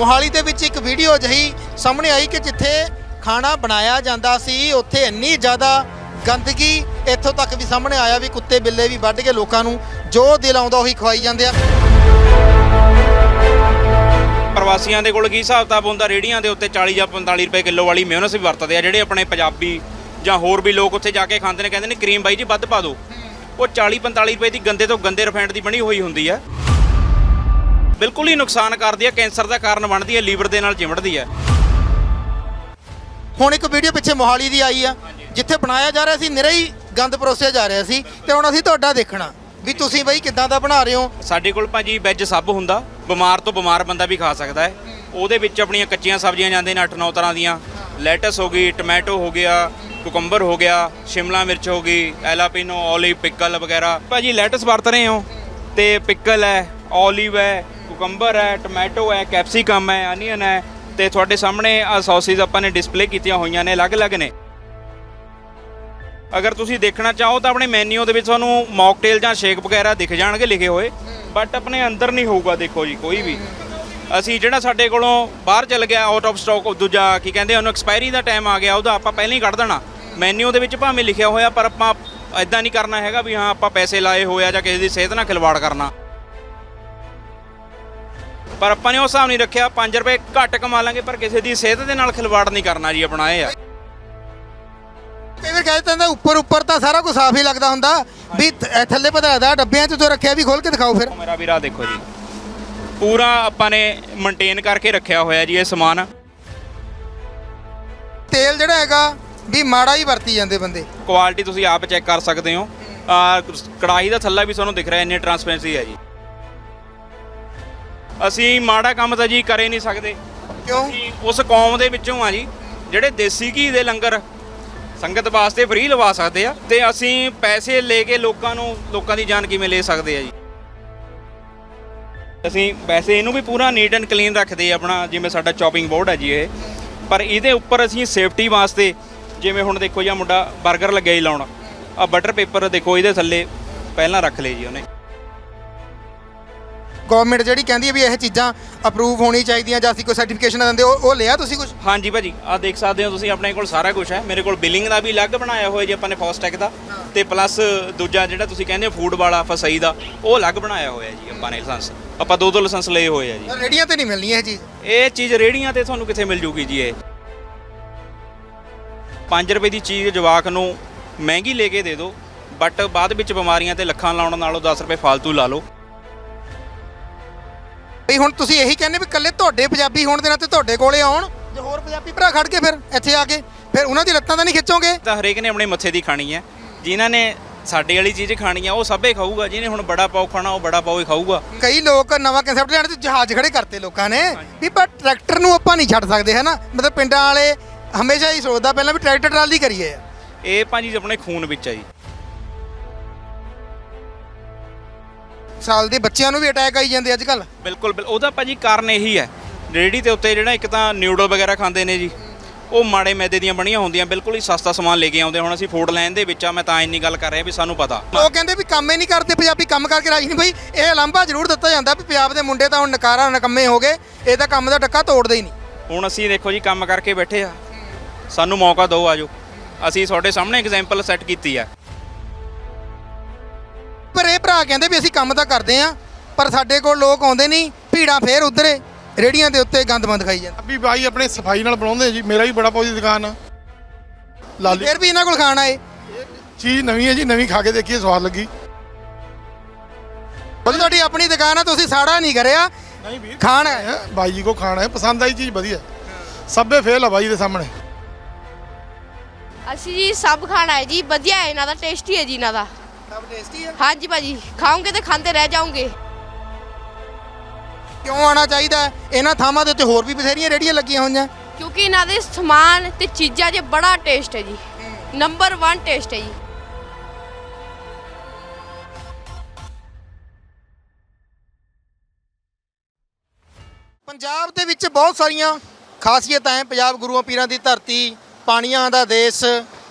ਮੋਹਾਲੀ ਦੇ ਵਿੱਚ ਇੱਕ ਵੀਡੀਓ ਅਜਿਹੀ ਸਾਹਮਣੇ ਆਈ ਕਿ ਜਿੱਥੇ ਖਾਣਾ ਬਣਾਇਆ ਜਾਂਦਾ ਸੀ ਉੱਥੇ ਇੰਨੀ ਜ਼ਿਆਦਾ ਗੰਦਗੀ ਇੱਥੋਂ ਤੱਕ ਵੀ ਸਾਹਮਣੇ ਆਇਆ ਵੀ ਕੁੱਤੇ ਬਿੱਲੇ ਵੀ ਵੱਢ ਕੇ ਲੋਕਾਂ ਨੂੰ ਜੋ ਦਿਲ ਆਉਂਦਾ ਉਹੀ ਖਵਾਈ ਜਾਂਦੇ ਆ। ਪ੍ਰਵਾਸੀਆਂ ਦੇ ਕੋਲ ਕੀ ਹਿਸਾਬ ਕਿਤਾਬ ਹੁੰਦਾ? ਰੇੜੀਆਂ ਦੇ ਉੱਤੇ 40 ਜਾਂ 45 ਰੁਪਏ ਕਿਲੋ ਵਾਲੀ ਮਿਹਨਤ ਵੀ ਵਰਤਦੇ ਆ ਜਿਹੜੇ ਆਪਣੇ ਪੰਜਾਬੀ ਜਾਂ ਹੋਰ ਵੀ ਲੋਕ ਉੱਥੇ ਜਾ ਕੇ ਖਾਂਦੇ ਨੇ ਕਹਿੰਦੇ ਨੇ ਕਰੀਮ ਬਾਈ ਜੀ ਵੱਧ ਪਾ ਦਿਓ। ਉਹ 40 45 ਰੁਪਏ ਦੀ ਗੰਦੇ ਤੋਂ ਗੰਦੇ ਰਿਫਾਈਨਡ ਦੀ ਬਣੀ ਹੋਈ ਹੁੰਦੀ ਹੈ ਬਿਲਕੁਲ ਹੀ ਨੁਕਸਾਨ ਕਰਦੀ ਹੈ ਕੈਂਸਰ ਦਾ ਕਾਰਨ ਬਣਦੀ ਹੈ ਲੀਵਰ ਦੇ ਨਾਲ ਚਿਮੜਦੀ ਹੈ। ਹੁਣ ਇੱਕ ਵੀਡੀਓ ਪਿੱਛੇ ਮੋਹਾਲੀ ਦੀ ਆਈ ਆ ਜਿੱਥੇ ਬਣਾਇਆ ਜਾ ਰਿਹਾ ਸੀ ਨਿਰਾ ਹੀ ਗੰਦ ਪਰੋਸਿਆ ਜਾ ਰਿਹਾ ਸੀ ਤੇ ਹੁਣ ਅਸੀਂ ਤੁਹਾਡਾ ਦੇਖਣਾ ਵੀ ਤੁਸੀਂ ਬਈ ਕਿੱਦਾਂ ਦਾ ਬਣਾ ਰਹੇ ਹੋ। ਸਾਡੇ ਕੋਲ ਭਾਜੀ ਵੈਜ ਸਭ ਹੁੰਦਾ ਬਿਮਾਰ ਤੋਂ ਬਿਮਾਰ ਬੰਦਾ ਵੀ ਖਾ ਸਕਦਾ ਹੈ। ਉਹਦੇ ਵਿੱਚ ਆਪਣੀਆਂ ਕੱਚੀਆਂ ਸਬਜ਼ੀਆਂ ਜਾਂਦੇ ਨੇ 8-9 ਤਰ੍ਹਾਂ ਦੀਆਂ। ਲੈਟਸ ਹੋ ਗਈ ਟੋਮੈਟੋ ਹੋ ਗਿਆ ਕੁਕੰਬਰ ਹੋ ਗਿਆ ਸ਼ਿਮਲਾ ਮਿਰਚ ਹੋ ਗਈ ਐਲਾਪੀਨੋ ਓਲਿਵ ਪਿਕਲ ਵਗੈਰਾ। ਭਾਜੀ ਲੈਟਸ ਵਰਤ ਰਹੇ ਹੋ ਤੇ ਪਿਕਲ ਹੈ ਓਲਿਵ ਹੈ ਕੁਕੰਬਰ ਹੈ, ਟੋਮੈਟੋ ਹੈ, ਕੈਪਸਿਕਮ ਹੈ, ਅਨੀਅਨ ਹੈ ਤੇ ਤੁਹਾਡੇ ਸਾਹਮਣੇ ਆ ਸੌਸਿਸ ਆਪਾਂ ਨੇ ਡਿਸਪਲੇ ਕੀਤੀਆਂ ਹੋਈਆਂ ਨੇ, ਅਲੱਗ-ਅਲੱਗ ਨੇ। ਅਗਰ ਤੁਸੀਂ ਦੇਖਣਾ ਚਾਹੋ ਤਾਂ ਆਪਣੇ ਮੈਨੂ ਦੇ ਵਿੱਚ ਤੁਹਾਨੂੰ ਮੌਕਟੇਲ ਜਾਂ ਸ਼ੇਕ ਵਗੈਰਾ ਦਿਖ ਜਾਣਗੇ ਲਿਖੇ ਹੋਏ, ਬਟ ਆਪਣੇ ਅੰਦਰ ਨਹੀਂ ਹੋਊਗਾ, ਦੇਖੋ ਜੀ, ਕੋਈ ਵੀ। ਅਸੀਂ ਜਿਹੜਾ ਸਾਡੇ ਕੋਲੋਂ ਬਾਹਰ ਚੱਲ ਗਿਆ ਆਊਟ ਆਫ ਸਟਾਕ ਦੂਜਾ ਕੀ ਕਹਿੰਦੇ ਉਹਨੂੰ ਐਕਸਪਾਇਰੀ ਦਾ ਟਾਈਮ ਆ ਗਿਆ, ਉਹਦਾ ਆਪਾਂ ਪਹਿਲਾਂ ਹੀ ਕੱਢ ਦੇਣਾ। ਮੈਨੂ ਦੇ ਵਿੱਚ ਭਾਵੇਂ ਲਿਖਿਆ ਹੋਇਆ, ਪਰ ਆਪਾਂ ਐਦਾਂ ਨਹੀਂ ਕਰਨਾ ਹੈਗਾ ਵੀ ਹਾਂ, ਆਪਾਂ ਪੈਸੇ ਲਾਏ ਹੋਏ ਆ ਜਾਂ ਕਿਸੇ ਦੀ ਸਿਹਤ ਨਾਲ ਖਿਲਵਾੜ ਕਰਨਾ। ਪਰ ਆਪਾਂ ਨੇ ਉਹ ਹਿਸਾਬ ਨਹੀਂ ਰੱਖਿਆ 5 ਰੁਪਏ ਘੱਟ ਕਮਾ ਲਾਂਗੇ ਪਰ ਕਿਸੇ ਦੀ ਸਿਹਤ ਦੇ ਨਾਲ ਖਿਲਵਾੜ ਨਹੀਂ ਕਰਨਾ ਜੀ ਆਪਣਾ ਇਹ ਆ। ਕਈ ਵਾਰ ਕਹਿ ਦਿੰਦਾ ਉੱਪਰ ਉੱਪਰ ਤਾਂ ਸਾਰਾ ਕੁਝ ਸਾਫ਼ ਹੀ ਲੱਗਦਾ ਹੁੰਦਾ। ਵੀ ਥ- ਥੱਲੇ ਪਧਰਾਦਾ ਡੱਬਿਆਂ 'ਚ ਜੋ ਰੱਖਿਆ ਵੀ ਖੋਲ ਕੇ ਦਿਖਾਓ ਫਿਰ। ਮੇਰਾ ਵੀਰਾ ਦੇਖੋ ਜੀ। ਪੂਰਾ ਆਪਾਂ ਨੇ ਮੇਨਟੇਨ ਕਰਕੇ ਰੱਖਿਆ ਹੋਇਆ ਜੀ ਇਹ ਸਮਾਨ। ਤੇਲ ਜਿਹੜਾ ਹੈਗਾ ਵੀ ਮਾੜਾ ਹੀ ਵਰਤੀ ਜਾਂਦੇ ਬੰਦੇ। ਕੁਆਲਿਟੀ ਤੁਸੀਂ ਆਪ ਚੈੱਕ ਕਰ ਸਕਦੇ ਹੋ। ਆ ਕੜਾਹੀ ਦਾ ਥੱਲਾ ਵੀ ਤੁਹਾਨੂੰ ਦਿਖ ਰਿਹਾ ਇੰਨੀ ਟਰਾਂਸਪੇਰੈਂਸੀ ਹੈ ਜੀ। ਅਸੀਂ ਮਾੜਾ ਕੰਮ ਤਾਂ ਜੀ ਕਰੇ ਨਹੀਂ ਸਕਦੇ। ਕਿਉਂ? ਅਸੀਂ ਉਸ ਕੌਮ ਦੇ ਵਿੱਚੋਂ ਆ ਜੀ ਜਿਹੜੇ ਦੇਸੀ ਘੀ ਦੇ ਲੰਗਰ ਸੰਗਤ ਵਾਸਤੇ ਫ੍ਰੀ ਲਵਾ ਸਕਦੇ ਆ ਤੇ ਅਸੀਂ ਪੈਸੇ ਲੈ ਕੇ ਲੋਕਾਂ ਨੂੰ ਲੋਕਾਂ ਦੀ ਜਾਨ ਕਿਵੇਂ ਲੈ ਸਕਦੇ ਆ ਜੀ? ਅਸੀਂ ਵੈਸੇ ਇਹਨੂੰ ਵੀ ਪੂਰਾ ਨੀਟ ਐਂਡ ਕਲੀਨ ਰੱਖਦੇ ਆ ਆਪਣਾ ਜਿਵੇਂ ਸਾਡਾ ਚੌਪਿੰਗ ਬੋਰਡ ਹੈ ਜੀ ਇਹ। ਪਰ ਇਹਦੇ ਉੱਪਰ ਅਸੀਂ ਸੇਫਟੀ ਵਾਸਤੇ ਜਿਵੇਂ ਹੁਣ ਦੇਖੋ ਜੀ ਆਹ ਮੁੰਡਾ 버ਗਰ ਲੱਗਿਆ ਹੀ ਲਾਉਣ ਆ ਬਟਰ ਪੇਪਰ ਦੇਖੋ ਇਹਦੇ ਥੱਲੇ ਪਹਿਲਾਂ ਰੱਖ ਲਏ ਜੀ ਉਹਨੇ। ਗਵਰਨਮੈਂਟ ਜਿਹੜੀ ਕਹਿੰਦੀ ਹੈ ਵੀ ਇਹ ਚੀਜ਼ਾਂ ਅਪਰੂਵ ਹੋਣੀ ਚਾਹੀਦੀਆਂ ਜਾਂ ਅਸੀਂ ਕੋਈ ਸਰਟੀਫਿਕੇਸ਼ਨ ਦਿੰਦੇ ਉਹ ਉਹ ਲਿਆ ਤੁਸੀਂ ਕੁਝ ਹਾਂਜੀ ਭਾਜੀ ਆ ਦੇਖ ਸਕਦੇ ਹੋ ਤੁਸੀਂ ਆਪਣੇ ਕੋਲ ਸਾਰਾ ਕੁਝ ਹੈ। ਮੇਰੇ ਕੋਲ ਬਿਲਿੰਗ ਦਾ ਵੀ ਅਲੱਗ ਬਣਾਇਆ ਹੋਇਆ ਜੀ ਆਪਾਂ ਨੇ ਫਾਸਟੈਕ ਦਾ। ਤੇ ਪਲੱਸ ਦੂਜਾ ਜਿਹੜਾ ਤੁਸੀਂ ਕਹਿੰਦੇ ਫੂਡ ਵਾਲਾ ਫਸਈ ਦਾ ਉਹ ਅਲੱਗ ਬਣਾਇਆ ਹੋਇਆ ਜੀ ਆਪਾਂ ਨੇ ਲਾਇਸੈਂਸ ਆਪਾਂ ਦੋ ਦੋ ਲਾਇਸੈਂਸ ਲਏ ਹੋਏ ਆ ਜੀ। ਰੇੜੀਆਂ ਤੇ ਨਹੀਂ ਮਿਲਣੀ ਇਹ ਚੀਜ਼? ਇਹ ਚੀਜ਼ ਰੇੜੀਆਂ ਤੇ ਤੁਹਾਨੂੰ ਕਿੱਥੇ ਮਿਲ ਜੂਗੀ ਜੀ ਇਹ? 5 ਰੁਪਏ ਦੀ ਚੀਜ਼ ਜਵਾਕ ਨੂੰ ਮਹਿੰਗੀ ਲੈ ਕੇ ਦੇ ਦਿਓ ਬਟ ਬਾਅਦ ਵਿੱਚ ਬਿਮਾਰੀਆਂ ਤੇ ਲੱਖਾਂ ਲਾਉਣ ਨਾਲੋਂ 10 ਰੁਪਏ ਫालतू ਲਾ ਲਓ। ਬਈ ਹੁਣ ਤੁਸੀਂ ਇਹੀ ਕਹਿੰਦੇ ਵੀ ਇਕੱਲੇ ਤੁਹਾਡੇ ਪੰਜਾਬੀ ਹੋਣ ਦੇ ਨਾਤੇ ਤੁਹਾਡੇ ਕੋਲੇ ਆਉਣ ਜੇ ਹੋਰ ਪੰਜਾਬੀ ਭਰਾ ਖੜ ਕੇ ਫਿਰ ਇੱਥੇ ਆ ਕੇ ਫਿਰ ਉਹਨਾਂ ਦੀ ਲੱਤਾਂ ਤਾਂ ਨਹੀਂ ਖਿੱਚੋਗੇ? ਤਾਂ ਹਰੇਕ ਨੇ ਆਪਣੇ ਮੱਥੇ ਦੀ ਖਾਣੀ ਹੈ। ਜਿਨ੍ਹਾਂ ਨੇ ਸਾਡੇ ਵਾਲੀ ਚੀਜ਼ ਖਾਣੀ ਆ ਉਹ ਸਭੇ ਖਾਊਗਾ ਜਿਹਨੇ ਹੁਣ ਬੜਾ ਪਾਉ ਖਾਣਾ ਉਹ ਬੜਾ ਪਾਉ ਹੀ ਖਾਊਗਾ। ਕਈ ਲੋਕ ਨਵਾਂ ਕਨਸੈਪਟ ਲੈਣ ਤੇ ਜਹਾਜ਼ ਖੜੇ ਕਰਤੇ ਲੋਕਾਂ ਨੇ ਵੀ ਪਰ ਟਰੈਕਟਰ ਨੂੰ ਆਪਾਂ ਨਹੀਂ ਛੱਡ ਸਕਦੇ ਹੈ ਨਾ ਮਤਲਬ ਪਿੰਡਾਂ ਵਾਲੇ ਹਮੇਸ਼ਾ ਹੀ ਸੋਚਦਾ ਪਹਿਲਾਂ ਵੀ ਟਰੈਕਟਰ ਟਰਾਲੀ ਕਰੀਏ। ਇਹ ਭਾਜੀ ਆਪਣੇ ਖੂਨ ਵਿੱਚ ਆ ਜੀ। ਸਾਲ ਦੇ ਬੱਚਿਆਂ ਨੂੰ ਵੀ ਅਟੈਕ ਆਈ ਜਾਂਦੇ ਅੱਜ ਕੱਲ ਬਿਲਕੁਲ ਬਿਲ- ਉਹਦਾ ਭਾਜੀ ਕਾਰਨ ਇਹੀ ਹੈ। ਰੇੜੀ ਦੇ ਉੱਤੇ ਜਿਹੜਾ ਇੱਕ ਤਾਂ ਨਿਊਡਲ ਵਗੈਰਾ ਖਾਂਦੇ ਨੇ ਜੀ। ਉਹ ਮਾੜੇ ਮੈਦੇ ਦੀਆਂ ਬਣੀਆਂ ਹੁੰਦੀਆਂ ਬਿਲਕੁਲ ਹੀ ਸਸਤਾ ਸਮਾਨ ਲੈ ਕੇ ਆਉਂਦੇ ਹੁਣ ਅਸੀਂ ਫੂਡ ਲਾਈਨ ਦੇ ਵਿੱਚ ਆ ਮੈਂ ਤਾਂ ਇੰਨੀ ਗੱਲ ਕਰ ਰਿਹਾ ਵੀ ਸਾਨੂੰ ਪਤਾ। ਉਹ ਕਹਿੰਦੇ ਵੀ ਕੰਮ ਹੀ ਨਹੀਂ ਕਰਦੇ ਪੰਜਾਬੀ ਕੰਮ ਕਰਕੇ ਰਾਜੀ ਨਹੀਂ। ਬਈ ਇਹ ਲਾਂਭਾ ਜ਼ਰੂਰ ਦਿੱਤਾ ਜਾਂਦਾ ਵੀ ਪੰਜਾਬ ਦੇ ਮੁੰਡੇ ਤਾਂ ਹੁਣ ਨਕਾਰਾ ਨਕੰਮੇ ਹੋ ਗਏ ਇਹ ਤਾਂ ਕੰਮ ਦਾ ਟੱਕਾ ਤੋੜਦੇ ਹੀ ਨਹੀਂ। ਹੁਣ ਅਸੀਂ ਦੇਖੋ ਜੀ ਕੰਮ ਕਰਕੇ ਬੈਠੇ ਆ। ਸਾਨੂੰ ਮੌਕਾ ਦਿਓ ਆਜੋ। ਅਸੀਂ ਤੁਹਾਡੇ ਸਾਹਮਣੇ ਐਗਜ਼ਾਮਪਲ ਸੈੱਟ ਕੀਤੀ ਆ। ਪਰ ਇਹ ਭਰਾ ਕਹਿੰਦੇ ਵੀ ਅਸੀਂ ਕੰਮ ਤਾਂ ਕਰਦੇ ਆ ਪਰ ਸਾਡੇ ਕੋਲ ਲੋਕ ਆਉਂਦੇ ਨਹੀਂ ਭੀੜਾਂ ਫੇਰ ਉਧਰੇ ਰੇੜੀਆਂ ਦੇ ਉੱਤੇ ਗੰਦ ਬੰਦ ਖਾਈ ਜਾਂਦੇ। ਅਭੀ ਬਾਈ ਆਪਣੇ ਸਫ਼ਾਈ ਨਾਲ ਬਣਾਉਂਦੇ ਆ ਜੀ ਮੇਰਾ ਵੀ ਬੜਾ ਪੌਦੀ ਦੁਕਾਨ ਆ। ਲਾਲੀ ਫਿਰ ਵੀ ਇਹਨਾਂ ਕੋਲ ਖਾਣਾ ਏ ਚੀਜ਼ ਨਵੀਂ ਹੈ ਜੀ ਨਵੀਂ ਖਾ ਕੇ ਦੇਖੀਏ ਸਵਾਦ ਲੱਗੀ। ਉਹ ਤੁਹਾਡੀ ਆਪਣੀ ਦੁਕਾਨ ਆ ਤੁਸੀਂ ਸਾੜਾ ਨਹੀਂ ਕਰਿਆ। ਨਹੀਂ ਵੀਰ ਖਾਣਾ ਹੈ ਹੈ ਬਾਈ ਜੀ ਕੋ ਖਾਣਾ ਹੈ ਪਸੰਦ ਆਈ ਚੀਜ਼ ਵਧੀਆ। ਸਭੇ ਫੇਲ ਆ ਬਾਈ ਦੇ ਸਾਹਮਣੇ। ਅਸੀਂ ਜੀ ਸਭ ਖਾਣਾ ਹੈ ਜੀ ਵਧੀਆ ਹੈ ਇਹਨਾਂ ਦਾ ਟੇਸਟੀ ਹੈ ਜੀ ਇਹਨਾਂ ਦਾ। ਸਭ ਟੇਸਟੀ ਹੈ ਹਾਂਜੀ ਭਾਜੀ ਖਾਓਗੇ ਤੇ ਖਾਂਦੇ ਰਹਿ ਜਾਓਗੇ। ਕਿਉਂ ਆਣਾ ਚਾਹੀਦਾ ਹੈ? ਇਹਨਾਂ ਥਾਵਾਂ ਦੇ ਉੱਤੇ ਹੋਰ ਵੀ ਬਥੇਰੀਆਂ ਰੇੜੀਆਂ ਲੱਗੀਆਂ ਹੋਈਆਂ। ਕਿਉਂਕਿ ਇਹਨਾਂ ਦੇ ਸਮਾਨ ਤੇ ਚੀਜ਼ਾਂ 'ਚ ਬੜਾ ਟੇਸਟ ਹੈ ਜੀ। ਨੰਬਰ 1 ਟੇਸਟ ਹੈ ਜੀ। ਪੰਜਾਬ ਦੇ ਵਿੱਚ ਬਹੁਤ ਸਾਰੀਆਂ ਖਾਸੀਅਤਾਂ ਹੈ ਪੰਜਾਬ ਗੁਰੂਆਂ ਪੀਰਾਂ ਦੀ ਧਰਤੀ ਪਾਣੀਆਂ ਦਾ ਦੇਸ਼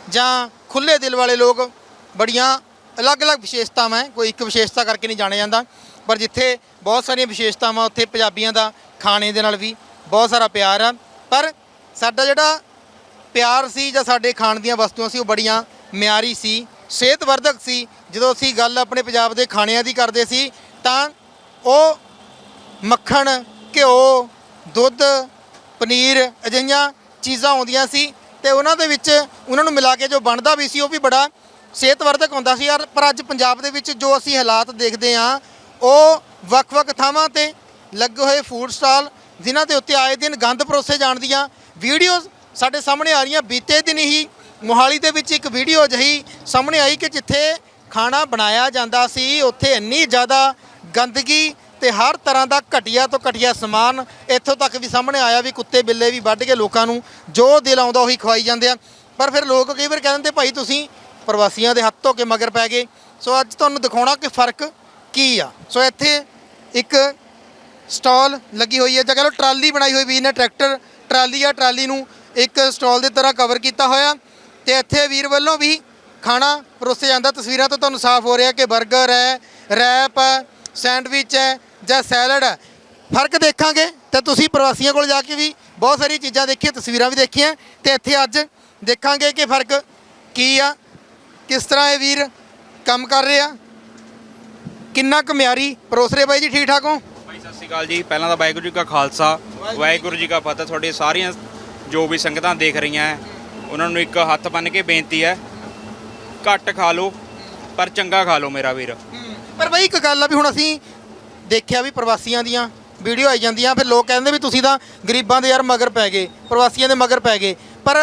ਜਾਂ ਖੁੱਲੇ ਦਿਲ ਵਾਲੇ ਲੋਕ ਬੜੀਆਂ ਅਲੱਗ-ਅਲੱਗ ਵਿਸ਼ੇਸ਼ਤਾਵਾਂ ਹੈ, ਕੋਈ ਇੱਕ ਵਿਸ਼ੇਸ਼ਤਾ ਕਰਕੇ ਨਹੀਂ ਜਾਣਿਆ ਜਾਂਦਾ, ਪਰ ਜਿੱਥੇ ਬਹੁਤ ਸਾਰੀਆਂ ਵਿਸ਼ੇਸ਼ਤਾਵਾਂ, ਉੱਥੇ ਪੰਜਾਬੀਆਂ ਦਾ ਖਾਣੇ ਦੇ ਨਾਲ ਵੀ ਬਹੁਤ ਸਾਰਾ ਪਿਆਰ ਆ। ਪਰ ਸਾਡਾ ਜਿਹੜਾ ਪਿਆਰ ਸੀ ਜਾਂ ਸਾਡੇ ਖਾਣ ਦੀਆਂ ਵਸਤੂਆਂ ਸੀ, ਉਹ ਬੜੀਆਂ ਮਿਆਰੀ ਸੀ, ਸਿਹਤਵਰਧਕ ਸੀ। ਜਦੋਂ ਅਸੀਂ ਗੱਲ ਆਪਣੇ ਪੰਜਾਬ ਦੇ ਖਾਣਿਆਂ ਦੀ ਕਰਦੇ ਸੀ, ਤਾਂ ਉਹ ਮੱਖਣ, ਘਿਓ, ਦੁੱਧ, ਪਨੀਰ ਅਜਿਹੀਆਂ ਚੀਜ਼ਾਂ ਆਉਂਦੀਆਂ ਸੀ ਤੇ ਉਹਨਾਂ ਦੇ ਵਿੱਚ, ਉਹਨਾਂ ਨੂੰ ਮਿਲਾ ਕੇ ਜੋ ਬਣਦਾ ਵੀ ਸੀ, ਉਹ ਵੀ ਬੜਾ ਸਿਹਤਵਰਧਕ ਹੁੰਦਾ ਸੀ ਯਾਰ, ਪਰ ਅੱਜ ਪੰਜਾਬ ਦੇ ਵਿੱਚ ਜੋ ਅਸੀਂ ਹਾਲਾਤ ਦੇਖਦੇ ਹਾਂ, ਉਹ ਵੱਖ-ਵੱਖ ਥਾਵਾਂ ਤੇ ਲੱਗੇ ਹੋਏ ਫੂਡ ਸਟਾਲ ਜਿਨ੍ਹਾਂ ਦੇ ਉੱਤੇ ਆਏ ਦਿਨ ਗੰਦ ਪਰੋਸੇ ਜਾਣ ਦੀਆਂ ਵੀਡੀਓਜ਼ ਸਾਡੇ ਸਾਹਮਣੇ ਆ ਰਹੀਆਂ। ਬੀਤੇ ਦਿਨ ਹੀ ਮੋਹਾਲੀ ਦੇ ਵਿੱਚ ਇੱਕ ਵੀਡੀਓ ਅਜਿਹੀ ਸਾਹਮਣੇ ਆਈ ਕਿ ਜਿੱਥੇ ਖਾਣਾ ਬਣਾਇਆ ਜਾਂਦਾ ਸੀ, ਉੱਥੇ ਇੰਨੀ ਜ਼ਿਆਦਾ ਗੰਦਗੀ ਤੇ ਹਰ ਤਰ੍ਹਾਂ ਦਾ ਘਟੀਆ ਤੋਂ ਘਟੀਆ ਸਮਾਨ ਇੱਥੋਂ ਤੱਕ ਵੀ ਸਾਹਮਣੇ ਆਇਆ ਵੀ ਕੁੱਤੇ, ਬਿੱਲੇ ਵੀ ਵੱਢ ਕੇ ਲੋਕਾਂ ਨੂੰ ਜੋ ਦਿਲ ਆਉਂਦਾ ਉਹੀ ਖਵਾਈ ਜਾਂਦੇ ਆ। ਪਰ ਫਿਰ ਲੋਕ ਕਈ ਵਾਰ ਕਹਿ ਦਿੰਦੇ, ਭਾਈ ਤੁਸੀਂ ਪ੍ਰਵਾਸੀਆਂ ਦੇ ਹੱਥ ਧੋ ਕੇ ਮਗਰ ਪੈ ਗਏ। ਸੋ ਅੱਜ ਤੁਹਾਨੂੰ ਦਿਖਾਉਣਾ ਕਿ ਫ਼ਰਕ ਕੀ ਆ। ਸੋ ਇੱਥੇ ਇੱਕ ਸਟਾਲ ਲੱਗੀ ਹੋਈ ਹੈ। ਜਾਂ ਕਹ ਲਓ ਟਰਾਲੀ ਬਣਾਈ ਹੋਈ ਵੀਰ ਨੇ ਟਰੈਕਟਰ, ਟਰਾਲੀ ਆ, ਟਰਾਲੀ ਨੂੰ ਇੱਕ ਸਟਾਲ ਦੀ ਤਰ੍ਹਾਂ ਕਵਰ ਕੀਤਾ ਹੋਇਆ। ਤੇ ਇੱਥੇ ਵੀਰ ਵੱਲੋਂ ਵੀ ਖਾਣਾ ਪਰੋਸਿਆ ਜਾਂਦਾ। ਤਸਵੀਰਾਂ ਤੋਂ ਤੁਹਾਨੂੰ ਸਾਫ਼ ਹੋ ਰਿਹਾ ਕਿ 버ਗਰ ਹੈ, ਰੈਪ ਹੈ, ਸੈਂਡਵਿਚ ਹੈ ਜਾਂ ਸੈਲਡ ਹੈ। ਫ਼ਰਕ ਦੇਖਾਂਗੇ ਤੇ ਤੁਸੀਂ ਪ੍ਰਵਾਸੀਆਂ ਕੋਲ ਜਾ ਕੇ ਵੀ ਬਹੁਤ ਸਾਰੀਆਂ ਚੀਜ਼ਾਂ ਦੇਖੀਆਂ, ਤਸਵੀਰਾਂ ਵੀ ਦੇਖੀਆਂ। ਤੇ ਇੱਥੇ ਅੱਜ ਦੇਖਾਂਗੇ ਕਿ ਫ਼ਰਕ ਕੀ ਆ। ਕਿਸ ਤਰ੍ਹਾਂ ਇਹ ਵੀਰ ਕੰਮ ਕਰ ਰਹੇ? ਆ ਕਿੰਨਾ ਕੁ ਮਿਆਰੀ? ਪਰੋਸ ਰਹੇ ਬਾਈ ਜੀ ਠੀਕ ਠਾਕ ਹੋ? ਭਾਈ ਸਤਿ ਸ਼੍ਰੀ ਅਕਾਲ ਜੀ। ਪਹਿਲਾਂ ਤਾਂ ਵਾਹਿਗੁਰੂ ਜੀ ਕਾ ਖਾਲਸਾ ਵਾਹਿਗੁਰੂ ਜੀ ਕਾ ਫਤਿਹ। ਤੁਹਾਡੇ ਸਾਰੀਆਂ ਜੋ ਵੀ ਸੰਗਤਾਂ ਦੇਖ ਰਹੀਆਂ ਹੈ ਉਹਨਾਂ ਨੂੰ ਇੱਕ ਹੱਥ ਬੰਨ ਕੇ ਬੇਨਤੀ ਹੈ ਘੱਟ ਖਾ ਲਓ ਪਰ ਚੰਗਾ ਖਾ ਲਓ ਮੇਰਾ ਵੀਰ। ਪਰ ਬਈ ਇੱਕ ਗੱਲ ਆ ਵੀ ਹੁਣ ਅਸੀਂ ਦੇਖਿਆ ਵੀ ਪ੍ਰਵਾਸੀਆਂ ਦੀਆਂ ਵੀਡੀਓ ਆਈ ਜਾਂਦੀਆਂ ਫਿਰ ਲੋਕ ਕਹਿੰਦੇ ਵੀ ਤੁਸੀਂ ਤਾਂ ਗਰੀਬਾਂ ਦੇ ਯਾਰ ਮਗਰ ਪੈ ਗਏ ਪ੍ਰਵਾਸੀਆਂ ਦੇ ਮਗਰ ਪੈ ਗਏ। ਪਰ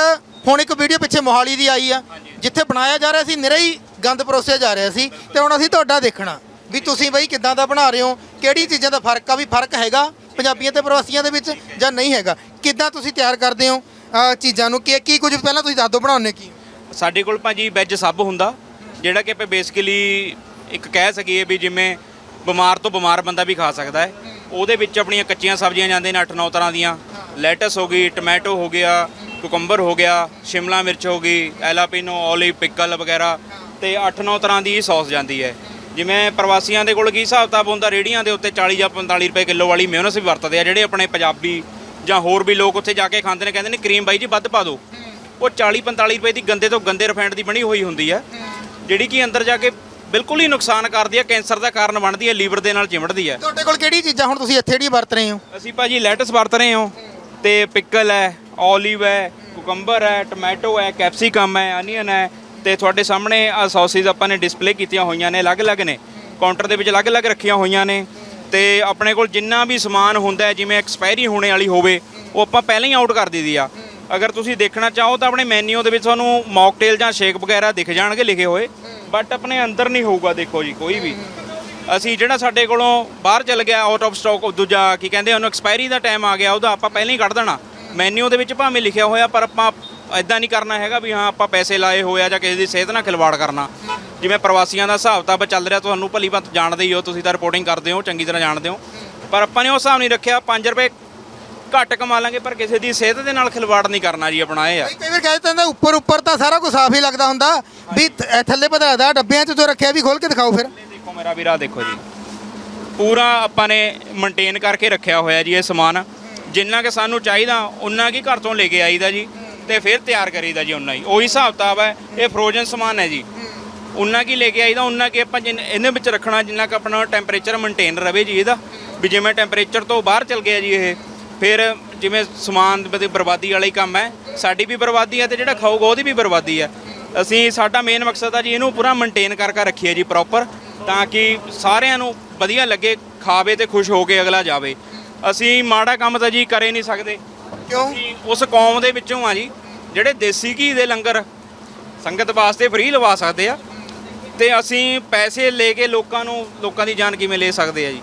ਹੁਣ ਇੱਕ ਵੀਡੀਓ ਪਿੱਛੇ ਮੋਹਾਲੀ ਦੀ ਆਈ ਆ ਜਿੱਥੇ ਬਣਾਇਆ ਜਾ ਰਿਹਾ ਸੀ ਨਿਰਾ ਹੀ ਗੰਦ ਪਰੋਸਿਆ ਜਾ ਰਿਹਾ ਸੀ ਤੇ ਹੁਣ ਅਸੀਂ ਤੁਹਾਡਾ ਦੇਖਣਾ ਵੀ ਤੁਸੀਂ ਬਈ ਕਿੱਦਾਂ ਦਾ ਬਣਾ ਰਹੇ ਹੋ ਕਿਹੜੀ ਚੀਜ਼ਾਂ ਦਾ ਫ਼ਰਕ ਆ ਵੀ ਫ਼ਰਕ ਹੈਗਾ ਪੰਜਾਬੀਆਂ ਤੇ ਪ੍ਰਵਾਸੀਆਂ ਦੇ ਵਿੱਚ ਜਾਂ ਨਹੀਂ ਹੈਗਾ? ਕਿੱਦਾਂ ਤੁਸੀਂ ਤਿਆਰ ਕਰਦੇ ਹੋ ਆਹ ਚੀਜ਼ਾਂ ਨੂੰ? ਕੀ ਕੀ ਕੁਝ ਪਹਿਲਾਂ ਤੁਸੀਂ ਦੱਸ ਦਿਓ ਬਣਾਉਣੇ ਕੀ ਸਾਡੇ ਕੋਲ ਭਾਜੀ ਵੈਜ ਸਭ ਹੁੰਦਾ ਜਿਹੜਾ ਕਿ ਆਪਾਂ ਬੇਸਿਕਲੀ ਇੱਕ ਕਹਿ ਸਕੀਏ ਵੀ ਜਿਵੇਂ ਬਿਮਾਰ ਤੋਂ ਬਿਮਾਰ ਬੰਦਾ ਵੀ ਖਾ ਸਕਦਾ ਹੈ। ਉਹਦੇ ਵਿੱਚ ਆਪਣੀਆਂ ਕੱਚੀਆਂ ਸਬਜ਼ੀਆਂ ਜਾਂਦੇ ਨੇ 8-9 ਤਰ੍ਹਾਂ ਦੀਆਂ। ਲੈਟਸ ਹੋ ਗਈ ਟੋਮੈਟੋ ਹੋ ਗਿਆ ਕੁਕੰਬਰ ਹੋ ਗਿਆ ਸ਼ਿਮਲਾ ਮਿਰਚ ਹੋ ਗਈ ਐਲਾਪੀਨੋ ਓਲਿਵ ਪਿਕਲ ਵਗੈਰਾ ਤੇ 8-9 ਤਰ੍ਹਾਂ ਦੀ ਸੌਸ ਜਾਂਦੀ ਹੈ। ਜਿਵੇਂ ਪ੍ਰਵਾਸੀਆਂ ਦੇ ਕੋਲ ਕੀ ਹਿਸਾਬ ਕਿਤਾਬ ਹੁੰਦਾ ਰੇੜੀਆਂ ਦੇ ਉੱਤੇ 40 ਜਾਂ 45 ਰੁਪਏ ਕਿਲੋ ਵਾਲੀ ਮਿਓਨਸ ਵੀ ਵਰਤਦੇ ਆ ਜਿਹੜੇ ਆਪਣੇ ਪੰਜਾਬੀ ਜਾਂ ਹੋਰ ਵੀ ਲੋਕ ਉੱਥੇ ਜਾ ਕੇ ਖਾਂਦੇ ਨੇ ਕਹਿੰਦੇ ਨੇ ਕਰੀਮ ਬਾਈ ਜੀ ਵੱਧ ਪਾ ਦਿਓ। ਉਹ 40 45 ਰੁਪਏ ਦੀ ਗੰਦੇ ਤੋਂ ਗੰਦੇ ਰਿਫਾਈਨਡ ਦੀ ਬਣੀ ਹੋਈ ਹੁੰਦੀ ਹੈ ਜਿਹੜੀ ਕਿ ਅੰਦਰ ਜਾ ਕੇ ਬਿਲਕੁਲ ਹੀ ਨੁਕਸਾਨ ਕਰਦੀ ਹੈ ਕੈਂਸਰ ਦਾ ਕਾਰਨ ਬਣਦੀ ਹੈ ਲੀਵਰ ਦੇ ਨਾਲ ਚਿਮੜਦੀ ਹੈ। ਤੁਹਾਡੇ ਕੋਲ ਕਿਹੜੀ ਚੀਜ਼ਾਂ ਹੁਣ ਤੁਸੀਂ ਇੱਥੇ ਜਿਹੜੀ ਵਰਤ ਰਹੇ ਹੋ? ਅਸੀਂ ਭਾਜੀ ਲੈਟਸ ਵਰਤ ਰਹੇ ਹਾਂ। ਤੇ ਪਿਕਲ ਹੈ ਓਲੀਵ ਹੈ ਕੁਕੰਬਰ ਹੈ ਟੋਮੈਟੋ ਹੈ ਕੈਪਸਿਕਮ ਹੈ ਅਨੀਅਨ ਹੈ ਤੇ ਤੁਹਾਡੇ ਸਾਹਮਣੇ ਆ ਸੌਸਿਸ ਆਪਾਂ ਨੇ ਡਿਸਪਲੇ ਕੀਤੀਆਂ ਹੋਈਆਂ ਨੇ, ਅਲੱਗ-ਅਲੱਗ ਨੇ। ਕਾਊਂਟਰ ਦੇ ਵਿੱਚ ਅਲੱਗ-ਅਲੱਗ ਰੱਖੀਆਂ ਹੋਈਆਂ ਨੇ ਤੇ ਆਪਣੇ ਕੋਲ ਜਿੰਨਾ ਵੀ ਸਮਾਨ ਹੁੰਦਾ ਜਿਵੇਂ ਐਕਸਪਾਇਰੀ ਹੋਣੇ ਵਾਲੀ ਹੋਵੇ, ਉਹ ਆਪਾਂ ਪਹਿਲਾਂ ਹੀ ਆਊਟ ਕਰ ਦਈਦੀ ਆ। ਅਗਰ ਤੁਸੀਂ ਦੇਖਣਾ ਚਾਹੋ ਤਾਂ ਆਪਣੇ ਮੈਨੂ ਦੇ ਵਿੱਚ ਤੁਹਾਨੂੰ ਮੌਕਟੇਲ ਜਾਂ ਸ਼ੇਕ ਵਗੈਰਾ ਦਿਖ ਜਾਣਗੇ ਲਿਖੇ ਹੋਏ ਬਟ ਆਪਣੇ ਅੰਦਰ ਨਹੀਂ ਹੋਊਗਾ, ਦੇਖੋ ਜੀ, ਕੋਈ ਵੀ। ਅਸੀਂ ਜਿਹੜਾ ਸਾਡੇ ਕੋਲੋਂ ਬਾਹਰ ਚੱਲ ਗਿਆ ਆਊਟ ਆਫ ਸਟਾਕ ਦੂਜਾ ਕੀ ਕਹਿੰਦੇ ਉਹਨੂੰ ਐਕਸਪਾਇਰੀ ਦਾ ਟਾਈਮ ਆ ਗਿਆ, ਉਹਦਾ ਆਪਾਂ ਪਹਿਲਾਂ ਹੀ ਕੱਢ ਦੇਣਾ। ਮੈਨੂ ਦੇ ਵਿੱਚ ਭਾਵੇਂ ਲਿਖਿਆ ਹੋਇਆ, ਪਰ ਆਪਾਂ ਐਦਾਂ ਨਹੀਂ ਕਰਨਾ ਹੈਗਾ ਵੀ ਹਾਂ, ਆਪਾਂ ਪੈਸੇ ਲਾਏ ਹੋਏ ਆ ਜਾਂ ਕਿਸੇ ਦੀ ਸਿਹਤ ਨਾਲ ਖਿਲਵਾੜ ਕਰਨਾ। ਜਿਵੇਂ ਪ੍ਰਵਾਸੀਆਂ ਦਾ ਹਿਸਾਬ ਤਾਂ ਚੱਲ ਰਿਹਾ, ਤੁਹਾਨੂੰ ਭਲੀ ਭਾਂਤ ਜਾਣਦੇ ਹੀ ਹੋ, ਤੁਸੀਂ ਤਾਂ ਰਿਪੋਰਟਿੰਗ ਕਰਦੇ ਹੋ, ਚੰਗੀ ਤਰ੍ਹਾਂ ਜਾਣਦੇ ਹੋ। ਪਰ ਆਪਾਂ ਨੇ ਉਹ ਹਿਸਾਬ ਨਹੀਂ ਰੱਖਿਆ 5 ਰੁਪਏ ਘੱਟ ਕਮਾ ਲਾਂਗੇ, ਪਰ ਕਿਸੇ ਦੀ ਸਿਹਤ ਦੇ ਨਾਲ ਖਿਲਵਾੜ ਨਹੀਂ ਕਰਨਾ ਜੀ ਆਪਣਾ ਇਹ ਆ। ਕਈ ਵਾਰ ਕਹਿ ਦਿੰਦਾ ਉੱਪਰ ਉੱਪਰ ਤਾਂ ਸਾਰਾ ਕੁਝ ਸਾਫ਼ ਹੀ ਲੱਗਦਾ ਹੁੰਦਾ, ਵੀ ਥੱਲੇ ਪਤਾ ਲੱਗਦਾ ਡੱਬਿਆਂ 'ਚ ਜੋ ਰੱਖਿਆ ਵੀ ਖੋਲ ਕੇ ਦਿਖਾਓ ਫਿਰ। ਦੇਖੋ ਮੇਰਾ ਵੀਰਾ, ਦੇਖੋ ਜੀ। ਪੂਰਾ ਆਪਾਂ ਨੇ ਮੇਨਟੇਨ ਕਰਕੇ ਰੱਖਿਆ ਹੋਇਆ ਜੀ ਇਹ ਸਮਾਨ। ਜਿੰਨਾ ਕਿ ਸਾਨੂੰ ਚਾਹੀਦਾ ਉਨਾ ਕੀ ਘਰ ਤੋਂ ਲੈ ਕੇ ਆਈਦਾ ਜੀ ਤੇ ਫਿਰ ਤਿਆਰ ਕਰੀਦਾ ਜੀ ਉਨਾ ਹੀ। ਉਹੀ ਹਿਸਾਬ ਕਿਤਾਬ ਹੈ, ਇਹ ਫਰੋਜ਼ਨ ਸਮਾਨ ਹੈ ਜੀ। ਉਨਾ ਕੀ ਲੈ ਕੇ ਆਈਦਾ ਉਨਾ ਕੀ ਆਪਾਂ ਜਿੰਨ- ਇਹਦੇ ਵਿੱਚ ਰੱਖਣਾ, ਜਿੰਨਾ ਕਿ ਆਪਣਾ ਟੈਂਪਰੇਚਰ ਮੇਨਟੇਨ ਰਵੇ ਜੀ ਇਹਦਾ। ਵੀ ਜਿਵੇਂ ਟੈਂਪਰੇਚਰ ਤੋਂ ਬਾਹਰ ਚਲ ਗਿਆ ਜੀ ਇਹ, ਫਿਰ ਜਿਵੇਂ ਸਮਾਨ ਦੀ ਬਰਬਾਦੀ ਵਾਲਾ ਹੀ ਕੰਮ ਹੈ, ਸਾਡੀ ਵੀ ਬਰਬਾਦੀ ਹੈ ਤੇ ਜਿਹੜਾ ਖਾਊਗਾ ਉਹਦੀ ਵੀ ਬਰਬਾਦੀ ਹੈ। ਅਸੀਂ ਸਾਡਾ ਮੇਨ ਮਕਸਦ ਆ ਜੀ ਇਹਨੂੰ ਪੂਰਾ ਮੇਨਟੇਨ ਕਰ ਰੱਖੀਏ ਜੀ ਪ੍ਰੋਪਰ ਤਾਂ ਕਿ ਸਾਰਿਆਂ ਨੂੰ ਵਧੀਆ ਲੱਗੇ ਖਾਵੇ ਤੇ ਖੁਸ਼ ਹੋ ਕੇ ਅਗਲਾ ਜਾਵੇ। ਅਸੀਂ ਮਾੜਾ ਕੰਮ ਤਾਂ ਜੀ ਕਰੇ ਨਹੀਂ ਸਕਦੇ। ਕਿਉਂ? ਅਸੀਂ ਉਸ ਕੌਮ ਦੇ ਵਿੱਚੋਂ ਆ ਜੀ ਜਿਹੜੇ ਦੇਸੀ ਘੀ ਦੇ ਲੰਗਰ ਸੰਗਤ ਵਾਸਤੇ ਫ੍ਰੀ ਲਵਾ ਸਕਦੇ ਆ ਤੇ ਅਸੀਂ ਪੈਸੇ ਲੈ ਕੇ ਲੋਕਾਂ ਨੂੰ ਲੋਕਾਂ ਦੀ ਜਾਨ ਕਿਵੇਂ ਲੈ ਸਕਦੇ ਆ ਜੀ?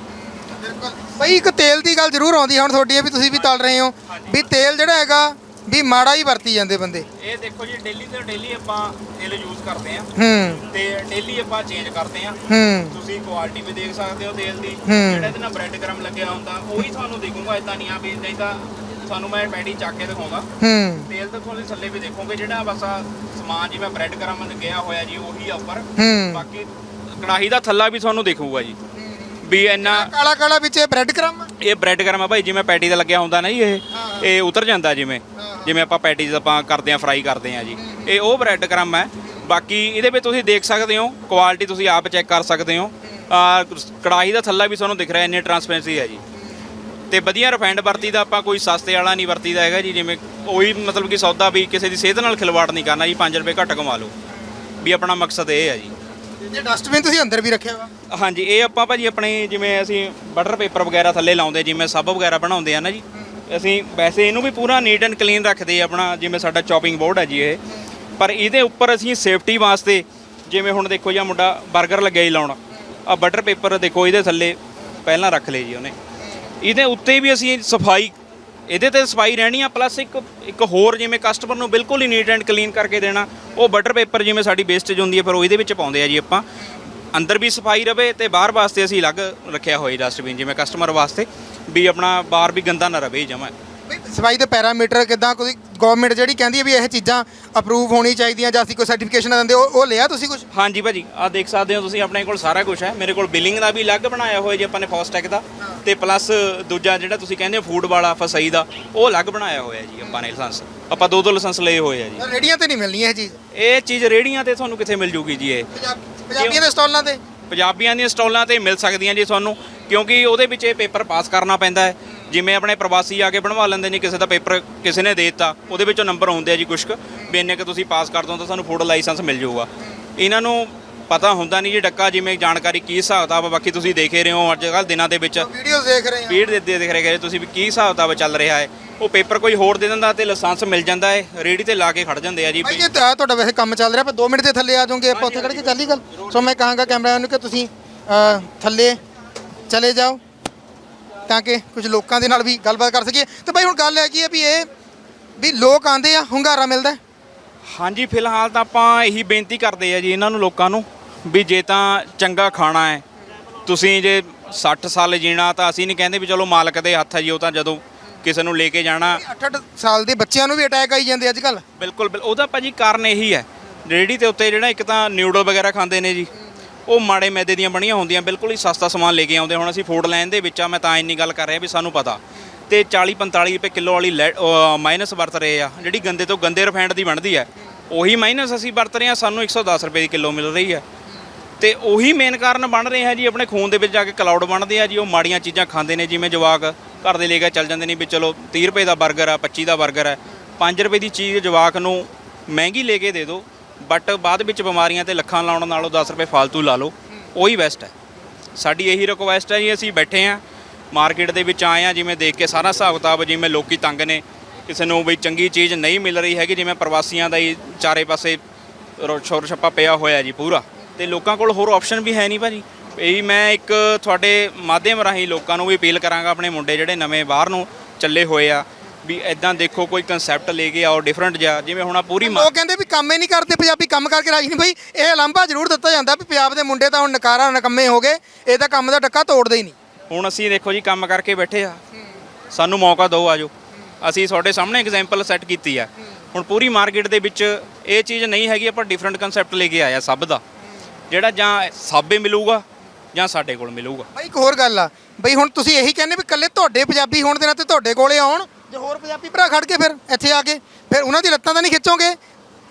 ਬਈ ਇੱਕ ਤੇਲ ਦੀ ਗੱਲ ਜ਼ਰੂਰ ਆਉਂਦੀ ਹੈ ਹੁਣ ਤੁਹਾਡੀ ਵੀ ਤੁਸੀਂ ਵੀ ਤਲ ਰਹੇ ਹੋ। ਵੀ ਤੇਲ ਜਿਹੜਾ ਹੈਗਾ ਵੀ ਮਾੜਾ ਹੀ ਵਰਤੀ ਜਾਂਦੇ ਬੰਦੇ। ਇਹ ਦੇਖੋ ਜੀ ਡੇਲੀ ਤੇ ਡੇਲੀ ਆਪਾਂ ਤੇਲ ਯੂਜ਼ ਕਰਦੇ ਆ ਹੂੰ। ਤੇ ਡੇਲੀ ਆਪਾਂ ਚੇਂਜ ਕਰਦੇ ਆ ਹੂੰ। ਤੁਸੀਂ ਕੁਆਲਿਟੀ ਵੀ ਦੇਖ ਸਕਦੇ ਹੋ ਤੇਲ ਦੀ। ਜਿਹੜਾ ਇਹਦੇ ਨਾਲ ਬ੍ਰੈਡ ਗਰਮ ਲੱਗਿਆ ਹੁੰਦਾ ਉਹੀ ਤੁਹਾਨੂੰ ਦਿਖੂਗਾ ਇਦਾਂ ਨਹੀਂ ਆ ਵੀ ਨਹੀਂ ਤਾਂ ਤੁਹਾਨੂੰ ਮੈਂ ਪੈਡੀ ਚੱਕ ਕੇ ਦਿਖਾਉਂਦਾ ਹੂੰ। ਤੇਲ ਤਾਂ ਤੁਹਾਨੂੰ ਥੱਲੇ ਵੀ ਦੇਖੋਗੇ ਜਿਹੜਾ ਬਸ ਆਹ ਸਮਾਨ ਜਿਵੇਂ ਬ੍ਰੈਡ ਗਰਮ ਲੱਗਿਆ ਹੋਇਆ ਜੀ ਉਹੀ ਆ ਉੱਪਰ। ਹੂੰ। ਬਾਕੀ ਕੜਾਹੀ ਦਾ ਥੱਲਾ ਵੀ ਤੁਹਾਨੂੰ ਦਿਖੂਗਾ ਜੀ। ਵੀ ਇੰਨਾ ਕਾਲਾ ਕਾਲਾ ਵਿੱਚ ਬ੍ਰੈਡ ਕ੍ਰਮ ਇਹ ਬ੍ਰੈਡ ਗਰਮ ਆ ਭਾਈ ਜਿਵੇਂ ਪੈਟੀ ਦਾ ਲੱਗਿਆ ਹੁੰਦਾ ਨਾ ਜੀ ਇਹ ਇਹ ਉਤਰ ਜਾਂਦਾ ਜਿਵੇਂ। ਜਿਵੇਂ ਆਪਾਂ ਪੈਟੀਜ਼ ਆਪਾਂ ਕਰਦੇ ਆ ਫਰਾਈ ਕਰਦੇ ਆ ਜੀ। ਇਹ ਉਹ ਬ੍ਰੈਡ ਗਰਮ ਹੈ। ਬਾਕੀ ਇਹਦੇ ਵਿੱਚ ਤੁਸੀਂ ਦੇਖ ਸਕਦੇ ਹੋ ਕੁਆਲਿਟੀ ਤੁਸੀਂ ਆਪ ਚੈੱਕ ਕਰ ਸਕਦੇ ਹੋ। ਆ ਕੜਾਹੀ ਦਾ ਥੱਲਾ ਵੀ ਤੁਹਾਨੂੰ ਦਿਖ ਰਿਹਾ ਇੰਨੀ ਟਰਾਂਸਪੇਰੈਂਸੀ ਹੈ ਜੀ। ਤੇ ਵਧੀਆ ਰਿਫਾਈਂਡ ਵਰਤੀ ਦਾ ਆਪਾਂ ਕੋਈ ਸਸਤੇ ਵਾਲਾ ਨਹੀਂ ਵਰਤੀਦਾ ਹੈਗਾ ਜੀ ਜਿਵੇਂ ਉਹੀ ਮਤਲਬ ਕਿ ਸੌਦਾ ਵੀ ਕਿਸੇ ਦੀ ਸਿਹਤ ਨਾਲ ਖਿਲਵਾੜ ਨਹੀਂ ਕਰਨਾ ਜੀ 5 ਰੁਪਏ ਘੱਟ ਕਮਾ ਲਓ। ਵੀ ਆਪਣਾ ਮਕਸਦ ਇਹ ਹੈ ਜੀ। ਤੇ ਡਸਟਬਿਨ ਤੁਸੀਂ ਅੰਦਰ ਵੀ ਰੱਖਿਆ ਵਾ? ਹਾਂਜੀ ਇਹ ਆਪਾਂ ਭਾਜੀ ਆਪਣੇ ਜਿਵੇਂ ਅਸੀਂ ਬਟਰ ਪੇਪਰ ਵਗੈਰਾ ਥੱਲੇ ਲਾਉਂਦੇ ਜਿਵੇਂ ਸਬ ਵਗੈਰਾ ਬਣਾਉਂਦੇ ਆ ਨਾ ਜੀ ਅਸੀਂ ਵੈਸੇ ਇਹਨੂੰ ਵੀ ਪੂਰਾ ਨੀਟ ਐਂਡ ਕਲੀਨ ਰੱਖਦੇ ਆ ਆਪਣਾ, ਜਿਵੇਂ ਸਾਡਾ ਚੌਪਿੰਗ ਬੋਰਡ ਹੈ ਜੀ ਇਹ। ਪਰ ਇਹਦੇ ਉੱਪਰ ਅਸੀਂ ਸੇਫਟੀ ਵਾਸਤੇ, ਜਿਵੇਂ ਹੁਣ ਦੇਖੋ ਜੀ ਆਹ ਮੁੰਡਾ 버ਗਰ ਲੱਗਿਆ ਹੀ ਲਾਉਣ ਆ ਬਟਰ ਪੇਪਰ ਦੇਖੋ ਇਹਦੇ ਥੱਲੇ, ਪਹਿਲਾਂ ਰੱਖ ਲਏ ਜੀ ਉਹਨੇ। ਇਹਦੇ ਉੱਤੇ ਵੀ ਅਸੀਂ ਸਫ਼ਾਈ, ਇਹਦੇ ਤੇ ਸਫ਼ਾਈ ਰਹਿਣੀ ਆ ਪਲੱਸ ਇੱਕ ਇੱਕ ਹੋਰ ਜਿਵੇਂ ਕਸਟਮਰ ਨੂੰ ਬਿਲਕੁਲ ਹੀ ਨੀਟ ਐਂਡ ਕਲੀਨ ਕਰਕੇ ਦੇਣਾ, ਉਹ ਬਟਰ ਪੇਪਰ ਜਿਵੇਂ ਸਾਡੀ ਵੇਸਟੇਜ ਹੁੰਦੀ ਹੈ, ਫਿਰ ਉਹ ਇਹਦੇ ਵਿੱਚ ਪਾਉਂਦੇ ਆ ਜੀ ਆਪਾਂ। ਅੰਦਰ ਵੀ ਸਫ਼ਾਈ ਰਵੇ ਤੇ ਬਾਹਰ ਵਾਸਤੇ ਅਸੀਂ ਅਲੱਗ ਰੱਖਿਆ ਹੋਇਆ ਡਸਟਬਿਨ ਜਿਵੇਂ ਕਸਟਮਰ ਵਾਸਤੇ ਵੀ ਆਪਣਾ ਬਾਹਰ ਵੀ ਗੰਦਾ ਨਾ ਰਵੇ ਜਮਾ। ਸਫ਼ਾਈ ਦੇ ਪੈਰਾਮੀਟਰ ਕਿਦਾਂ? ਕੋਈ ਗਵਰਨਮੈਂਟ ਜਿਹੜੀ ਕਹਿੰਦੀ ਹੈ ਵੀ ਇਹ ਚੀਜ਼ਾਂ ਅਪਰੂਵ ਹੋਣੀ ਚਾਹੀਦੀਆਂ ਜਾਂ ਅਸੀਂ ਕੋਈ ਸਰਟੀਫਿਕੇਸ਼ਨ ਦਿੰਦੇ ਉਹ ਉਹ ਲਿਆ ਤੁਸੀਂ ਕੁਝ ਹਾਂਜੀ ਭਾਜੀ ਆ ਦੇਖ ਸਕਦੇ ਹੋ ਤੁਸੀਂ ਆਪਣੇ ਕੋਲ ਸਾਰਾ ਕੁਝ ਹੈ। ਮੇਰੇ ਕੋਲ ਬਿਲਿੰਗ ਦਾ ਵੀ ਅਲੱਗ ਬਣਾਇਆ ਹੋਇਆ ਜੀ ਆਪਾਂ ਨੇ ਫਾਸਟੈਕ ਦਾ। ਤੇ ਪਲੱਸ ਦੂਜਾ ਜਿਹੜਾ ਤੁਸੀਂ ਕਹਿੰਦੇ ਹੋ ਫੂਡ ਵਾਲਾ ਫਸਈ ਦਾ ਉਹ ਅਲੱਗ ਬਣਾਇਆ ਹੋਇਆ ਜੀ ਆਪਾਂ ਨੇ ਲਾਇਸੈਂਸ ਆਪਾਂ ਦੋ ਦੋ ਲਾਇਸੈਂਸ ਲਏ ਹੋਏ ਆ ਜੀ। ਰੇੜੀਆਂ ਤੇ ਨਹੀਂ ਮਿਲਣੀ ਇਹ ਚੀਜ਼? ਇਹ ਚੀਜ਼ ਰੇੜੀਆਂ ਤੇ ਤੁਹਾਨੂੰ ਕਿੱਥੇ ਮਿਲ ਜੂਗੀ ਜੀ ਇਹ? ਪੰਜਾਬੀਆਂ ਦੇ ਸਟਾਲਾਂ ਤੇ? ਪੰਜਾਬੀਆਂ ਦੀਆਂ ਸਟਾਲਾਂ ਤੇ ਮਿਲ ਸਕਦੀਆਂ ਜੀ ਤੁਹਾਨੂੰ ਕਿਉਂਕਿ ਉਹਦੇ ਵਿੱਚ ਇਹ ਪੇਪਰ ਪਾਸ ਕਰਨਾ ਪੈਂਦਾ ਹੈ। ਜਿਵੇਂ ਆਪਣੇ ਪ੍ਰਵਾਸੀ ਆ ਕੇ ਬਣਵਾ ਲੈਂਦੇ ਨੇ ਕਿਸੇ ਦਾ ਪੇਪਰ ਕਿਸੇ ਨੇ ਦੇ ਦਿੱਤਾ ਉਹਦੇ ਵਿੱਚੋਂ ਨੰਬਰ ਆਉਂਦੇ ਆ ਜੀ ਕੁਛ ਕੁ ਵੀ ਇੰਨੇ ਕਿ ਤੁਸੀਂ ਪਾਸ ਕਰ ਦੋ ਤਾਂ ਤੁਹਾਨੂੰ ਫੂਡ ਲਾਇਸੈਂਸ ਮਿਲ ਜਾਊਗਾ। ਇਹਨਾਂ ਨੂੰ ਪਤਾ ਹੁੰਦਾ ਨਹੀਂ ਜੀ ਡੱਕਾ ਜਿਵੇਂ ਜਾਣਕਾਰੀ ਕੀ ਹਿਸਾਬ ਆ, ਬਾਕੀ ਤੁਸੀਂ ਦੇਖ ਰਹੇ ਹੋ ਅੱਜ ਕੱਲ੍ਹ ਦਿਨਾਂ ਦੇ ਵਿੱਚ। ਵੀਡੀਓਜ਼ ਦੇਖ ਰਹੇ ਹਾਂ। ਸਪੀਡ ਦੇ ਦੇ ਦੇਖ ਰਹੇ ਗਏ ਤੁਸੀਂ ਵੀ ਕੀ ਹਿਸਾਬ ਕਿਤਾਬ ਚੱਲ ਰਿਹਾ ਹੈ। ਉਹ ਪੇਪਰ ਕੋਈ ਹੋਰ ਦੇ ਦਿੰਦਾ ਤੇ ਲਾਇਸੈਂਸ ਮਿਲ ਜਾਂਦਾ ਹੈ ਰੇੜੀ ਤੇ ਲਾ ਕੇ ਖੜ ਜਾਂਦੇ ਆ ਜੀ ਭਾਈ ਜੇ ਤਾਂ ਤੁਹਾਡਾ ਵੈਸੇ ਕੰਮ ਚੱਲ ਰਿਹਾ ਪਰ 2 ਮਿੰਟ ਦੇ ਥੱਲੇ ਆ ਜਾਓਗੇ ਆਪਾਂ ਉੱਥੇ ਖੜ ਕੇ ਚੱਲੀ ਗੱਲ ਸੋ ਮੈਂ ਕਹਾਂਗਾ ਕੈਮਰਾਮੈਨ ਨੂੰ ਕਿ ਤੁਸੀਂ ਅ, ਥੱਲੇ ਚਲੇ ਜਾਓ ਤਾਂ ਕਿ ਕੁਝ ਲੋਕਾਂ ਦੇ ਨਾਲ ਵੀ ਗੱਲਬਾਤ ਕਰ ਸਕੀਏ ਤੇ ਭਾਈ ਹੁਣ ਗੱਲ ਹੈ ਕੀ ਹੈ ਵੀ ਇਹ ਵੀ ਲੋਕ ਆਂਦੇ ਆ ਹੁੰਗਾਰਾ ਮਿਲਦਾ ਹੈ। ਹਾਂਜੀ ਫਿਲਹਾਲ ਤਾਂ ਆਪਾਂ ਇਹੀ ਬੇਨਤੀ ਕਰਦੇ ਆ ਜੀ ਇਹਨਾਂ ਨੂੰ ਲੋਕਾਂ ਨੂੰ ਵੀ ਜੇ ਤਾਂ ਚੰਗਾ ਖਾਣਾ ਹੈ ਤੁਸੀਂ ਜੇ 60 ਸਾਲ ਜੀਣਾ ਤਾਂ ਅਸੀਂ ਨਹੀਂ ਕਹਿੰਦੇ ਵੀ ਚਲੋ ਮਾਲਕ ਦੇ ਹੱਥ ਹੈ ਜੀ ਉਹ ਤਾਂ ਜਦੋਂ ਕਿਸੇ ਨੂੰ ਲੈ ਕੇ ਜਾਣਾ। 8-8 ਸਾਲ ਦੇ ਬੱਚਿਆਂ ਨੂੰ ਵੀ ਅਟੈਕ ਆਈ ਜਾਂਦੇ ਅੱਜ ਕੱਲ ਬਿਲਕੁਲ ਬਿਲ- ਉਹਦਾ ਭਾਜੀ ਕਾਰਨ ਇਹੀ ਹੈ। ਰੇੜੀ ਤੇ ਉੱਤੇ ਜਿਹੜਾ ਇੱਕ ਤਾਂ ਨਿਊਡਲ ਵਗੈਰਾ ਖਾਂਦੇ ਨੇ ਜੀ। ਉਹ ਮਾੜੇ ਮੈਦੇ ਦੀਆਂ ਬਣੀਆਂ ਹੁੰਦੀਆਂ ਬਿਲਕੁਲ ਹੀ ਸਸਤਾ ਸਮਾਨ ਲੈ ਕੇ ਆਉਂਦੇ ਹੁਣ ਅਸੀਂ ਫੂਡ ਲਾਈਨ ਦੇ ਵਿੱਚ ਆ ਮੈਂ ਤਾਂ ਇੰਨੀ ਗੱਲ ਕਰ ਰਿਹਾ ਵੀ ਸਾਨੂੰ ਪਤਾ। ਤੇ 40 45 ਰੁਪਏ ਕਿਲੋ ਵਾਲੀ ਮਾਈਨਸ ਵਰਤ ਰਹੇ ਆ ਜਿਹੜੀ ਗੰਦੇ ਤੋਂ ਗੰਦੇ ਰਿਫਾਈਂਡ ਦੀ ਬਣਦੀ ਹੈ। ਉਹੀ ਮਾਈਨਸ ਅਸੀਂ ਵਰਤ ਰਹੇ ਆ ਸਾਨੂੰ 110 ਰੁਪਏ ਦੀ ਕਿਲੋ ਮਿਲ ਰਹੀ ਹੈ। ਤੇ ਉਹੀ ਮੇਨ ਕਾਰਨ ਬਣ ਰਹੇ ਹੈ ਜੀ, ਆਪਣੇ ਖੂਨ ਦੇ ਵਿੱਚ ਜਾ ਕੇ ਕਲਾਉਡ ਬਣਦੇ ਆ ਜੀ, ਉਹ ਮਾੜੀਆਂ ਚੀਜ਼ਾਂ ਖਾਂਦੇ ਨੇ, ਜਿਵੇਂ ਜਵਾਕ ਘਰ ਦੇ ਲੈ ਕੇ ਚੱਲ ਜਾਂਦੇ ਨੇ ਵੀ ਚਲੋ 30 ਰੁਪਏ ਦਾ 버ਗਰ ਆ 25 ਦਾ 버ਗਰ ਹੈ 5 ਰੁਪਏ ਦੀ ਚੀਜ਼ ਜਵਾਕ ਨੂੰ ਮਹਿੰਗੀ ਲੈ ਕੇ ਦੇ ਦਿਓ ਬਟ ਬਾਅਦ ਵਿੱਚ ਬਿਮਾਰੀਆਂ ਤੇ ਲੱਖਾਂ ਲਾਉਣ ਨਾਲੋਂ 10 ਰੁਪਏ ਫालतू ਲਾ ਲਓ, ਉਹੀ ਬੈਸਟ ਹੈ ਸਾਡੀ ਇਹੀ ਰਿਕੁਐਸਟ ਹੈ ਜੀ, ਅਸੀਂ ਬੈਠੇ ਆ ਮਾਰਕੀਟ ਦੇ ਵਿੱਚ ਆਏ ਆ, ਜਿਵੇਂ ਦੇਖ ਕੇ ਸਾਰਾ ਹਿਸਾਬ ਕਿਤਾਬ ਜਿਵੇਂ ਲੋਕੀ ਤੰਗ ਨੇ, ਕਿਸੇ ਨੂੰ ਵੀ ਚੰਗੀ ਚੀਜ਼ ਨਹੀਂ ਮਿਲ ਰਹੀ ਹੈਗੀ, ਜਿਵੇਂ ਪ੍ਰਵਾਸੀਆਂ ਦਾ ਹੀ ਚਾਰੇ ਪਾਸੇ ਸ਼ੋਰ ਛੱਪਾ ਪਿਆ ਹੋਇਆ ਜੀ ਪੂਰਾ। ਤੇ ਲੋਕਾਂ ਕੋਲ ਹੋਰ ਆਪਸ਼ਨ ਵੀ ਹੈ ਨਹੀਂ ਭਾਜੀ। ਇਹੀ ਮੈਂ ਇੱਕ ਤੁਹਾਡੇ ਮਾਧਿਅਮ ਰਾਹੀਂ ਲੋਕਾਂ ਨੂੰ ਵੀ ਅਪੀਲ ਕਰਾਂਗਾ ਆਪਣੇ ਮੁੰਡੇ ਜਿਹੜੇ ਨਵੇਂ ਬਾਹਰ ਨੂੰ ਚੱਲੇ ਹੋਏ ਆ ਵੀ ਐਦਾਂ ਦੇਖੋ ਕੋਈ ਕਨਸੈਪਟ ਲੈ ਕੇ ਆਓ ਡਿਫਰੈਂਟ ਜਿਹਾ ਜਿਵੇਂ ਹੁਣ ਆ ਪੂਰੀ ਮਾ- ਲੋਕ ਕਹਿੰਦੇ ਵੀ ਕੰਮ ਹੀ ਨਹੀਂ ਕਰਦੇ ਪੰਜਾਬੀ ਕੰਮ ਕਰਕੇ ਰਾਜੀ ਨਹੀਂ। ਬਈ ਇਹ ਲਾਂਭਾ ਜ਼ਰੂਰ ਦਿੱਤਾ ਜਾਂਦਾ ਵੀ ਪੰਜਾਬ ਦੇ ਮੁੰਡੇ ਤਾਂ ਹੁਣ ਨਕਾਰਾ ਨਕੰਮੇ ਹੋ ਗਏ ਇਹ ਤਾਂ ਕੰਮ ਦਾ ਡੱਕਾ ਤੋੜਦੇ ਹੀ ਨਹੀਂ। ਹੁਣ ਅਸੀਂ ਦੇਖੋ ਜੀ ਕੰਮ ਕਰਕੇ ਬੈਠੇ ਆ। ਸਾਨੂੰ ਮੌਕਾ ਦਿਓ ਆਜੋ। ਅਸੀਂ ਤੁਹਾਡੇ ਸਾਹਮਣੇ ਐਗਜ਼ਾਮਪਲ ਸੈੱਟ ਕੀਤੀ ਆ। ਹੁਣ ਪੂਰੀ ਮਾਰਕੀਟ ਦੇ ਵਿੱਚ ਇਹ ਚੀਜ਼ ਨਹੀਂ ਹੈਗੀ ਆਪਾਂ ਡਿਫਰੈਂਟ ਕਨਸੈਪਟ ਲੈ ਕੇ ਆਇਆ ਸਭ ਦਾ। ਜਿਹੜਾ ਜਾਂ ਸਾਬੇ ਮਿਲੂਗਾ ਜਾਂ ਸਾਡੇ ਕੋਲ ਮਿਲੂਗਾ। ਬਈ ਇੱਕ ਹੋਰ ਗੱਲ ਆ। ਬਈ ਹੁਣ ਤੁਸੀਂ ਇਹੀ ਕਹਿੰਦੇ ਵੀ ਕੱਲੇ ਤੁਹਾਡੇ ਪੰਜਾਬੀ ਹੋਣ ਦੇ ਨਾਤੇ ਤੁਹਾਡੇ ਕੋਲੇ ਆਉਣ ਜੇ ਹੋਰ ਪੰਜਾਬੀ ਭਰਾ ਖੜ ਕੇ ਫਿਰ ਇੱਥੇ ਆ ਕੇ ਫਿਰ ਉਹਨਾਂ ਦੀ ਲੱਤਾਂ ਤਾਂ ਨਹੀਂ ਖਿੱਚੋਗੇ?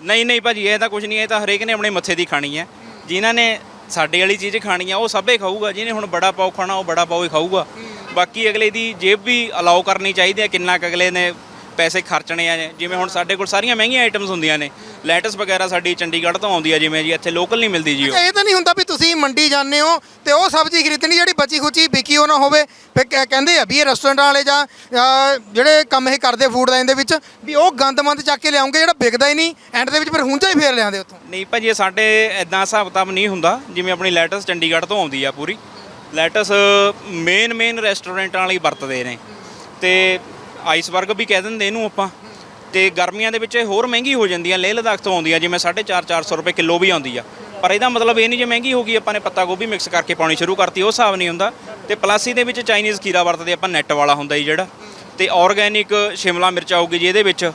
ਨਹੀਂ ਨਹੀਂ ਭਾਜੀ ਇਹ ਤਾਂ ਕੁਝ ਨਹੀਂ ਇਹ ਤਾਂ ਹਰੇਕ ਨੇ ਆਪਣੇ ਮੱਥੇ ਦੀ ਖਾਣੀ ਹੈ। ਜਿਨ੍ਹਾਂ ਨੇ ਸਾਡੇ ਵਾਲੀ ਚੀਜ਼ ਖਾਣੀ ਆ ਉਹ ਸਭੇ ਖਾਊਗਾ। ਜਿਹਨੇ ਹੁਣ ਬੜਾ ਪਾਉ ਖਾਣਾ ਉਹ ਬੜਾ ਪਾਉ ਹੀ ਖਾਊਗਾ। ਬਾਕੀ ਅਗਲੇ ਦੀ ਜੇਬ ਵੀ ਅਲਾਉ ਕਰਨੀ ਚਾਹੀਦੀ ਹੈ ਕਿੰਨਾ ਕੁ ਅਗਲੇ ਨੇ ਪੈਸੇ ਖਰਚਣੇ ਆ ਜਿਵੇਂ ਹੁਣ ਸਾਡੇ ਕੋਲ ਸਾਰੀਆਂ ਮਹਿੰਗੀਆਂ ਆਈਟਮਸ ਹੁੰਦੀਆਂ ਨੇ। ਲੈਟਸ ਵਗੈਰਾ ਸਾਡੀ ਚੰਡੀਗੜ੍ਹ ਤੋਂ ਆਉਂਦੀ ਆ ਜਿਵੇਂ ਜੀ ਇੱਥੇ ਲੋਕਲ ਨਹੀਂ ਮਿਲਦੀ ਜੀ ਉਹ। ਇਹ ਤਾਂ ਨਹੀਂ ਹੁੰਦਾ ਵੀ ਤੁਸੀਂ ਮੰਡੀ ਜਾਂਦੇ ਹੋ ਤੇ ਉਹ ਸਬਜ਼ੀ ਖਰੀਦਣੀ ਜਿਹੜੀ ਬਚੀ ਖੁਚੀ ਵਿਕੀ ਉਹ ਨਾ ਹੋਵੇ। ਫਿਰ ਕਹਿ- ਕਹਿੰਦੇ ਆ ਵੀ ਇਹ ਰੈਸਟੋਰੈਂਟਾਂ ਵਾਲੇ ਜਾਂ ਜਿਹੜੇ ਕੰਮ ਇਹ ਕਰਦੇ ਫੂਡ ਲਾਈਨ ਦੇ ਵਿੱਚ ਵੀ ਉਹ ਗੰਦਮੰਦ ਚੱਕ ਕੇ ਲਿਆਉਂਗੇ ਜਿਹੜਾ ਵਿਕਦਾ ਹੀ ਨਹੀਂ। ਐਂਡ ਦੇ ਵਿੱਚ ਫਿਰ ਹੁੰਜਾ ਹੀ ਫੇਰ ਲਿਆਉਂਦੇ ਉੱਥੋਂ। ਨਹੀਂ ਭਾਜੀ ਇਹ ਸਾਡੇ ਐਦਾਂ ਹਿਸਾਬ ਕਿਤਾਬ ਨਹੀਂ ਹੁੰਦਾ। ਜਿਵੇਂ ਆਪਣੀ ਲੈਟਸ ਚੰਡੀਗੜ੍ਹ ਤੋਂ ਆਉਂਦੀ ਆ ਪੂਰੀ। ਲੈਟਸ ਮੇਨ ਮੇਨ ਰੈਸਟੋਰੈਂਟਾਂ ਵਾਲੀ ਵਰਤਦੇ ਨੇ। ਤੇ ਆਈਸਬਰਗ ਵੀ ਕਹਿ ਦਿੰਦੇ ਇਹਨੂੰ ਆਪਾਂ। ਤੇ ਗਰਮੀਆਂ ਦੇ ਵਿੱਚ ਇਹ ਹੋਰ ਮਹਿੰਗੀ ਹੋ ਜਾਂਦੀ ਆ ਲੇਹ ਲਦਾਖ ਤੋਂ ਆਉਂਦੀ ਆ, ਜਿਵੇਂ 4.5 400 ਰੁਪਏ ਕਿਲੋ ਵੀ ਆਉਂਦੀ ਆ। ਪਰ ਇਹਦਾ ਮਤਲਬ ਇਹ ਨਹੀਂ ਜੇ ਮਹਿੰਗੀ ਹੋ ਗਈ, ਆਪਾਂ ਨੇ ਪੱਤਾ ਗੋਭੀ ਮਿਕਸ ਕਰਕੇ ਪਾਉਣੀ ਸ਼ੁਰੂ ਕਰਤੀ, ਉਹ ਹਿਸਾਬ ਨਹੀਂ ਹੁੰਦਾ। ਤੇ ਪਲੱਸ ਇਹਦੇ ਵਿੱਚ ਚਾਈਨੀਜ਼ ਖੀਰਾ ਵਰਤਦੇ ਆਪਾਂ, ਨੈਟ ਵਾਲਾ ਹੁੰਦਾ ਜੀ ਜਿਹੜਾ। ਤੇ ਆਰਗੈਨਿਕ ਸ਼ਿਮਲਾ ਮਿਰਚ ਆਊਗੀ ਜੀ ਇਹਦੇ ਵਿੱਚ।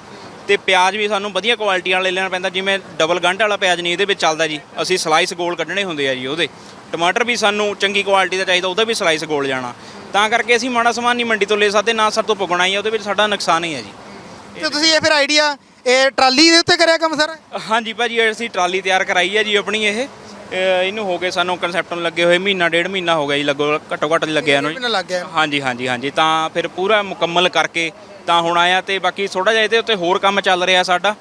ਤੇ ਪਿਆਜ਼ ਵੀ ਸਾਨੂੰ ਵਧੀਆ ਕੁਆਲਿਟੀ ਵਾਲਾ ਲੈ ਲੈਣਾ ਪੈਂਦਾ, ਜਿਵੇਂ ਡਬਲ ਗੰਢ ਵਾਲਾ ਪਿਆਜ਼ ਨਹੀਂ, ਇਹਦੇ ਵਿੱਚ ਚੱਲਦਾ ਜੀ। ਅਸੀਂ ਸਲਾਈਸ ਗੋਲ ਕੱਢਣੇ ਹੁੰਦੇ ਆ ਜੀ ਉਹਦੇ। ਟਮਾਟਰ ਵੀ ਸਾਨੂੰ ਚੰਗੀ ਕੁਆਲਿਟੀ ਦਾ ਚਾਹੀਦਾ ਉਹਦਾ ਵੀ ਸਲਾਈਸ ਗੋਲ ਜਾਣਾ। ਤਾਂ ਕਰਕੇ ਅਸੀਂ ਮਾੜਾ ਸਮਾਨ ਨਹੀਂ ਮੰਡੀ ਤੋਂ ਲੈ ਸਕਦੇ ਨਾ ਸਰ ਤੋਂ ਪੁਗਣਾ ਹੀ ਹੈ ਉਹਦੇ ਵਿੱਚ ਸਾਡਾ ਨੁਕਸਾਨ ਹੀ ਹੈ ਜੀ। ਤੇ ਤੁਸੀਂ ਇਹ ਫਿਰ ਆਈਡੀਆ ਇਹ ਟਰਾਲੀ ਦੇ ਉੱਤੇ ਕਰਿਆ ਕੰਮ ਸਾਰਾ? ਹਾਂਜੀ ਭਾਜੀ ਅਸੀਂ ਟਰਾਲੀ ਤਿਆਰ ਕਰਾਈ ਹੈ ਜੀ ਆਪਣੀ ਇਹ। ਅਹ ਇਹਨੂੰ ਹੋ ਗਏ ਸਾਨੂੰ ਕਨਸੈਪਟ ਨੂੰ ਲੱਗੇ ਹੋਏ ਮਹੀਨਾ ਡੇਢ ਮਹੀਨਾ ਹੋ ਗਿਆ ਜੀ ਲੱਗੋ ਘੱਟੋ ਘੱਟ ਲੱਗਿਆ ਨੂੰ ਜੀ। ਮੈਨੂੰ ਲੱਗ ਗਿਆ। ਹਾਂਜੀ ਹਾਂਜੀ ਹਾਂਜੀ ਤਾਂ ਫਿਰ ਪੂਰਾ ਮੁਕੰਮਲ ਕਰਕੇ ਤਾਂ ਹੁਣ ਆਇਆ ਤੇ ਬਾਕੀ ਥੋੜਾ ਜਿਹਾ ਇਹਦੇ ਉੱਤੇ ਹੋਰ ਕੰਮ ਚੱਲ ਰਿਹਾ ਸਾਡਾ।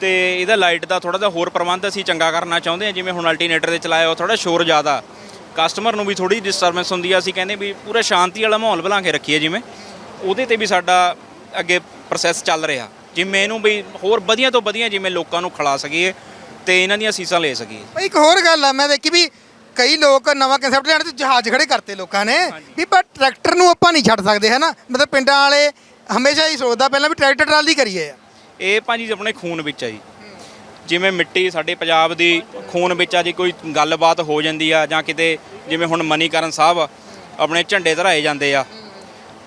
ਤੇ ਇਹਦਾ ਲਾਈਟ ਦਾ ਥੋੜਾ ਜਿਹਾ ਹੋਰ ਪ੍ਰਬੰਧ ਅਸੀਂ ਚੰਗਾ ਕਰਨਾ ਚਾਹੁੰਦੇ ਹਾਂ ਜਿਵੇਂ ਹੁਣ ਅਲਟਰਨੇਟਰ ਦੇ ਚਲਾਇਆ ਉਹ ਥੋੜਾ ਸ਼ੋਰ ਜ਼ਿਆਦਾ। ਕਸਟਮਰ ਨੂੰ ਵੀ ਥੋੜੀ ਡਿਸਟਰਬੈਂਸ ਹੁੰਦੀ ਆ ਅਸੀਂ ਕਹਿੰਦੇ ਵੀ ਪੂਰਾ ਸ਼ਾਂਤੀ ਵਾਲਾ ਮਾਹੌਲ ਬਣਾ ਕੇ ਰੱਖੀਏ ਜਿਵੇਂ। ਉਹਦੇ ਤੇ ਵੀ ਸਾਡਾ ਅੱਗੇ ਪ੍ਰੋਸੈਸ ਚੱਲ ਰਿਹਾ। ਜਿਵੇਂ ਇਹਨੂੰ ਵੀ ਹੋਰ ਵਧੀਆ ਤੋਂ ਵਧੀਆ ਜਿਵੇਂ ਲੋਕਾਂ ਨੂੰ ਖਿਲਾ ਸਕੀਏ ਤੇ ਇਹਨਾਂ ਦੀਆਂ ਸੀਸਾਂ ਲੈ ਸਕੀਏ। ਭਾਈ ਇੱਕ ਹੋਰ ਗੱਲ ਆ ਮੈਂ ਦੇਖੀ ਵੀ ਕਈ ਲੋਕ ਨਵਾਂ ਕਨਸੈਪਟ ਲੈਣ ਤੇ ਜਹਾਜ਼ ਖੜੇ ਕਰਤੇ ਲੋਕਾਂ ਨੇ ਵੀ ਪਰ ਟਰੈਕਟਰ ਨੂੰ ਆਪਾਂ ਨਹੀਂ ਛੱਡ ਸਕਦੇ ਹੈ ਨਾ ਮਤਲਬ ਪਿੰਡਾਂ ਵਾਲੇ ਹਮੇਸ਼ਾ ਹੀ ਸੋਚਦਾ ਪਹਿਲਾਂ ਵੀ ਟਰੈਕਟਰ ਟਰਾਲੀ ਕਰੀਏ ਆ। ਇਹ ਭਾਜੀ ਆਪਣੇ ਖੂਨ ਵਿੱਚ ਆ ਜੀ। ਜਿਵੇਂ ਮਿੱਟੀ ਸਾਡੇ ਪੰਜਾਬ ਦੀ ਖੂਨ ਵਿੱਚ ਆ ਜੀ ਕੋਈ ਗੱਲਬਾਤ ਹੋ ਜਾਂਦੀ ਆ ਜਾਂ ਕਿਤੇ ਜਿਵੇਂ ਹੁਣ ਮਨੀਕਰਨ ਸਾਹਿਬ ਆਪਣੇ ਝੰਡੇ ਧਰਾਏ ਜਾਂਦੇ ਆ।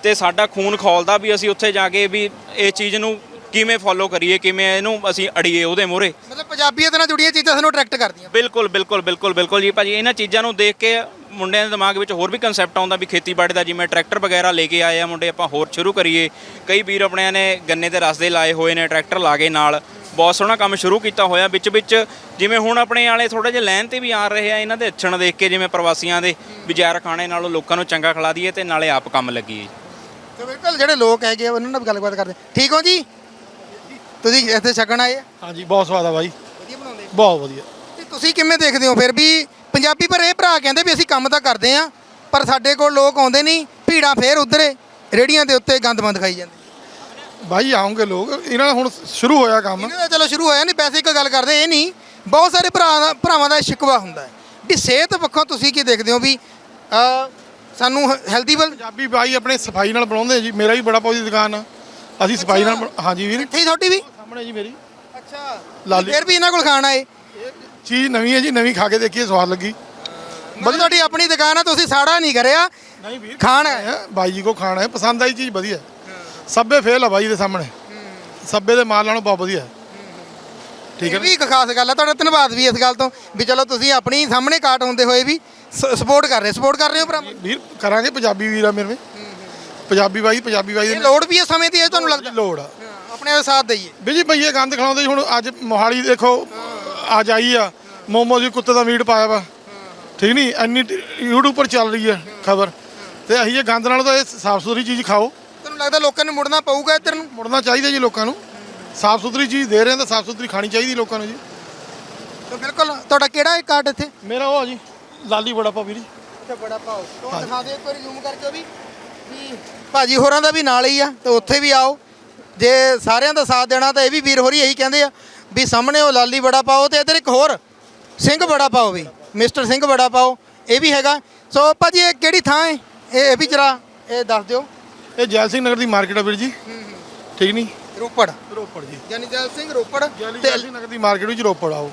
ਤੇ ਸਾਡਾ ਖੂਨ ਖੌਲਦਾ ਵੀ ਅਸੀਂ ਉੱਥੇ ਜਾ ਕੇ ਵੀ ਇਹ ਚੀਜ਼ ਨੂੰ ਕਿਵੇਂ ਫੋਲੋ ਕਰੀਏ ਕਿਵੇਂ ਇਹਨੂੰ ਅਸੀਂ ਅੜੀਏ ਉਹਦੇ ਮੂਹਰੇ। ਮਤਲਬ ਪੰਜਾਬੀਅਤ ਨਾਲ ਜੁੜੀਆਂ ਚੀਜ਼ਾਂ ਸਾਨੂੰ ਅਟਰੈਕਟ ਕਰਦੀਆਂ। ਬਿਲਕੁਲ ਬਿਲਕੁਲ ਬਿਲਕੁਲ ਬਿਲਕੁਲ ਜੀ। ਭਾਜੀ ਇਹਨਾਂ ਚੀਜ਼ਾਂ ਨੂੰ ਦੇਖ ਕੇ ਮੁੰਡਿਆਂ ਦੇ ਦਿਮਾਗ ਵਿੱਚ ਹੋਰ ਵੀ ਕਨਸੈਪਟ ਆਉਂਦਾ ਵੀ ਖੇਤੀਬਾੜੀ ਦਾ ਜਿਵੇਂ ਟਰੈਕਟਰ ਵਗੈਰਾ ਲੈ ਕੇ ਆਏ ਆ ਮੁੰਡੇ ਆਪਾਂ ਹੋਰ ਸ਼ੁਰੂ ਕਰੀਏ। ਕਈ ਵੀਰ ਆਪਣਿਆਂ ਨੇ ਗੰਨੇ ਦੇ ਰਸ ਦੇ ਲਾਏ ਹੋਏ ਨੇ ਟਰੈਕਟਰ ਲਾ ਕੇ ਨਾਲ। ਬਹੁਤ ਸੋਹਣਾ ਕੰਮ ਸ਼ੁਰੂ ਕੀਤਾ ਹੋਇਆ। ਵਿੱਚ ਵਿੱਚ ਜਿਵੇਂ ਹੁਣ ਆਪਣੇ ਵਾਲੇ ਥੋੜੇ ਜਿਹੇ ਲਾਈਨ ਤੇ ਵੀ ਆ ਰਹੇ ਆ ਇਹਨਾਂ ਦੇ ਅੱਛਣ ਦੇਖ ਕੇ ਜਿਵੇਂ ਪ੍ਰਵਾਸੀਆਂ ਦੇ ਵਿਚਾਰ ਖਾਣੇ ਨਾਲੋਂ ਲੋਕਾਂ ਨੂੰ ਚੰਗਾ ਖਿਲਾ ਦਈਏ ਤੇ ਨਾਲੇ ਆਪ ਕੰਮ ਲੱਗੀਏ। ਤੇ ਬਿਲਕੁਲ ਜਿਹੜੇ ਲੋਕ ਹੈਗੇ ਆ, ਉਹਨਾਂ ਨਾਲ ਵੀ ਗੱਲਬਾਤ ਕਰਦੇ। ਠੀਕ ਹੋ ਜੀ? ਤੁਸੀਂ ਇੱਥੇ ਛਕਣ ਆਏ ਹਾਂਜੀ ਬਹੁਤ ਸਵਾਦ ਆ ਬਾਈ। ਵਧੀਆ ਬਣਾਉਂਦੇ। ਬਹੁਤ ਵਧੀਆ। ਤੇ ਤੁਸੀਂ ਕਿਵੇਂ ਦੇਖਦੇ ਹੋ? ਫਿਰ ਵੀ ਪੰਜਾਬੀ ਪਰ ਇਹ ਭਰਾ ਕਹਿੰਦੇ ਵੀ ਅਸੀਂ ਕੰਮ ਤਾਂ ਕਰਦੇ ਆ ਪਰ ਸਾਡੇ ਕੋਲ ਲੋਕ ਆਉਂਦੇ ਨਹੀਂ ਭੀੜਾਂ ਫੇਰ ਉਧਰੇ ਰੇੜੀਆਂ ਦੇ ਉੱਤੇ ਗੰਦਮੰਦ ਖਾਈ ਜਾਂਦੇ। ਬਾਈ ਆਉਂਗੇ ਲੋਕ। ਇਹਨਾਂ ਦਾ ਹੁਣ ਸ਼ੁਰੂ ਹੋਇਆ ਕੰਮ। ਇਹਨਾਂ ਦਾ ਚਲੋ ਸ਼ੁਰੂ ਹੋਇਆ ਨਹੀਂ ਪੈਸੇ ਇੱਕ ਗੱਲ ਕਰਦੇ ਇਹ ਨਹੀਂ ਬਹੁਤ ਸਾਰੇ ਭਰਾ ਭਰਾਵਾਂ ਦਾ ਇਹ ਸ਼ਿਕਵਾ ਹੁੰਦਾ ਹੈ। ਵੀ ਸਿਹਤ ਪੱਖੋਂ ਤੁਸੀਂ ਕੀ ਦੇਖਦੇ ਹੋ ਵੀ ਸਾਨੂੰ ਹੈਲਦੀ ਵੱਲ ਪੰਜਾਬੀ ਬਾਈ ਆਪਣੇ ਸਫ਼ਾਈ ਨਾਲ ਬਣਾਉਂਦੇ ਜੀ ਮੇਰਾ ਵੀ ਬੜਾ ਪਾਉ ਦੀ ਦੁਕਾਨ ਆ। ਅਸੀਂ ਸਫ਼ਾਈ ਨਾਲ ਹਾਂਜੀ ਵੀਰ। ਇੱਥੇ ਹੀ ਤੁਹਾਡੀ ਵੀ? ਸਾਹਮਣੇ ਜੀ ਮੇਰੀ। ਅੱਛਾ। ਲਾਲੀ। ਫਿਰ ਵੀ ਇਹਨਾਂ ਕੋਲ ਖਾਣਾ ਏ। ਚੀਜ਼ ਨਵੀਂ ਹੈ ਜੀ ਨਵੀਂ ਖਾ ਕੇ ਦੇਖੀਏ ਸਵਾਦ ਲੱਗੀ। ਮਤਲਬ ਤੁਹਾਡੀ ਆਪਣੀ ਦੁਕਾਨ ਆ ਤੁਸੀਂ ਸਾੜਾ ਨਹੀਂ ਕਰਿਆ। ਨਹੀਂ ਵੀਰ ਖਾਣਾ ਹੈ ਹੈ ਬਾਈ ਜੀ ਕੋ ਖਾਣਾ ਹੈ ਪਸੰਦ ਆਈ ਚੀਜ਼ ਵਧੀਆ ਸੱਬੇ ਫੇਲ ਆ ਬਾਈ ਦੇ ਸਾਹਮਣੇ। ਸੱਬੇ ਦੇ ਮਾਲ ਨਾਲੋਂ ਬਹੁਤ ਵਧੀਆ ਠੀਕ ਹੈ ਇਹ ਵੀ ਇੱਕ ਖਾਸ ਗੱਲ ਹੈ ਤੁਹਾਡਾ ਧੰਨਵਾਦ ਵੀ ਇਸ ਗੱਲ ਤੋਂ ਵੀ ਚਲੋ ਤੁਸੀਂ ਆਪਣੀ ਸਾਹਮਣੇ ਕਾਟ ਹੁੰਦੇ ਹੋਏ ਵੀ ਸਪੋਰਟ ਕਰ ਰਹੇ ਸਪੋਰਟ ਕਰ ਰਹੇ ਹੋ ਭਰਾ ਵੀਰ ਕਰਾਂਗੇ ਪੰਜਾਬੀ ਵੀਰ ਆ ਮੇਰੇ ਪੰਜਾਬੀ ਬਾਈ ਪੰਜਾਬੀ ਬਾਈ ਦੇ ਇਹ ਲੋੜ ਵੀ ਹੈ ਸਮੇਂ ਦੀ ਇਹ ਤੁਹਾਨੂੰ ਲੱਗਦਾ? ਲੋੜ ਆ। ਆਪਣੇ ਆਪ ਸਾਥ ਦਈਏ। ਵੀ ਜੀ ਭਈਏ ਗੰਦ ਖਿਲਾਉਂਦੇ ਜੀ ਹੁਣ ਅੱਜ ਮੋਹਾਲੀ ਦੇਖੋ ਅੱਜ ਆਈ ਆ ਮੋਮੋ ਜੀ ਕੁੱਤੇ ਦਾ ਮੀਟ ਪਾਇਆ ਵਾ। ਠੀਕ ਨਹੀਂ ਇੰਨੀ YouTube ਪਰ ਚੱਲ ਰਹੀ ਹੈ ਖਬਰ। ਤੇ ਅਸੀਂ ਇਹ ਗੰਦ ਨਾਲ ਤਾਂ ਇਹ ਸਾਫ਼ ਸੁਥਰੀ ਚੀਜ਼ ਖਾਓ। ਤੁਹਾਨੂੰ ਲੱਗਦਾ ਲੋਕਾਂ ਨੂੰ ਮੁੜਨਾ ਪਊਗਾ ਇੱਧਰ ਨੂੰ? ਮੁੜਨਾ ਚਾਹੀਦਾ ਜੀ ਲੋਕਾਂ ਨੂੰ। ਸਾਫ਼ ਸੁਥਰੀ ਚੀਜ਼ ਦੇ ਰਹੇ ਤਾਂ ਸਾਫ਼ ਸੁਥਰੀ ਖਾਣੀ ਚਾਹੀਦੀ ਲੋਕਾਂ ਨੂੰ ਜੀ। ਤਾਂ ਬਿਲਕੁਲ ਤੁਹਾਡਾ ਕਿਹੜਾ ਹੈ ਕਾਰਡ ਇੱਥੇ? ਮੇਰਾ ਉਹ ਆ ਜੀ ਲਾਲੀ ਬੜਾ ਪਾ ਵੀਰ ਜੀ। ਅੱਛਾ ਬੜਾ ਪਾਓ ਤੋਂ ਦਿਖਾ ਦਿਓ ਇੱਕ ਵਾਰੀ ਜ਼ੂਮ ਕਰਕੇ ਉਹ ਵੀ। ਵੀ ਭਾਜੀ ਹੋਰਾਂ ਦਾ ਵੀ ਨਾਲ ਹੀ ਆ ਤੇ ਉੱਥੇ ਵੀ ਆਓ। ਜੇ ਸਾਰਿਆਂ ਦਾ ਸਾਥ ਦੇਣਾ ਤਾਂ ਇਹ ਵੀ ਵੀਰ ਹੋਰੀ ਇਹੀ ਕਹਿੰਦੇ ਆ ਵੀ ਸਾਹਮਣੇ ਉਹ ਲਾਲੀ ਬੜਾ ਪਾਓ ਤੇ ਇੱਧਰ ਇੱਕ ਹੋਰ ਸਿੰਘ ਬੜਾ ਪਾਓ ਵੀ ਮਿਸਟਰ ਸਿੰਘ ਬੜਾ ਪਾਓ ਇਹ ਵੀ ਹੈਗਾ। ਸੋ ਭਾਜੀ ਇਹ ਕਿਹੜੀ ਥਾਂ ਹੈ ਇਹ ਇਹ ਵੀ ਜਰਾ ਇਹ ਦੱਸ ਦਿਓ। ਇਹ ਜੈਲ ਸਿੰਘ ਨਗਰ ਦੀ ਮਾਰਕੀਟ ਆ ਵੀਰ ਜੀ। ਠੀਕ ਨਹੀਂ ਰੋਪੜ। ਰੋਪੜ ਜੀ। ਯਾਨੀ ਜੈਲ ਸਿੰਘ ਰੋਪੜ ਜੈਲ ਤੇ ਸਿੰਘ ਨਗਰ ਦੀ ਮਾਰਕੀਟ ਵਿੱਚ ਰੋਪੜ ਆਓ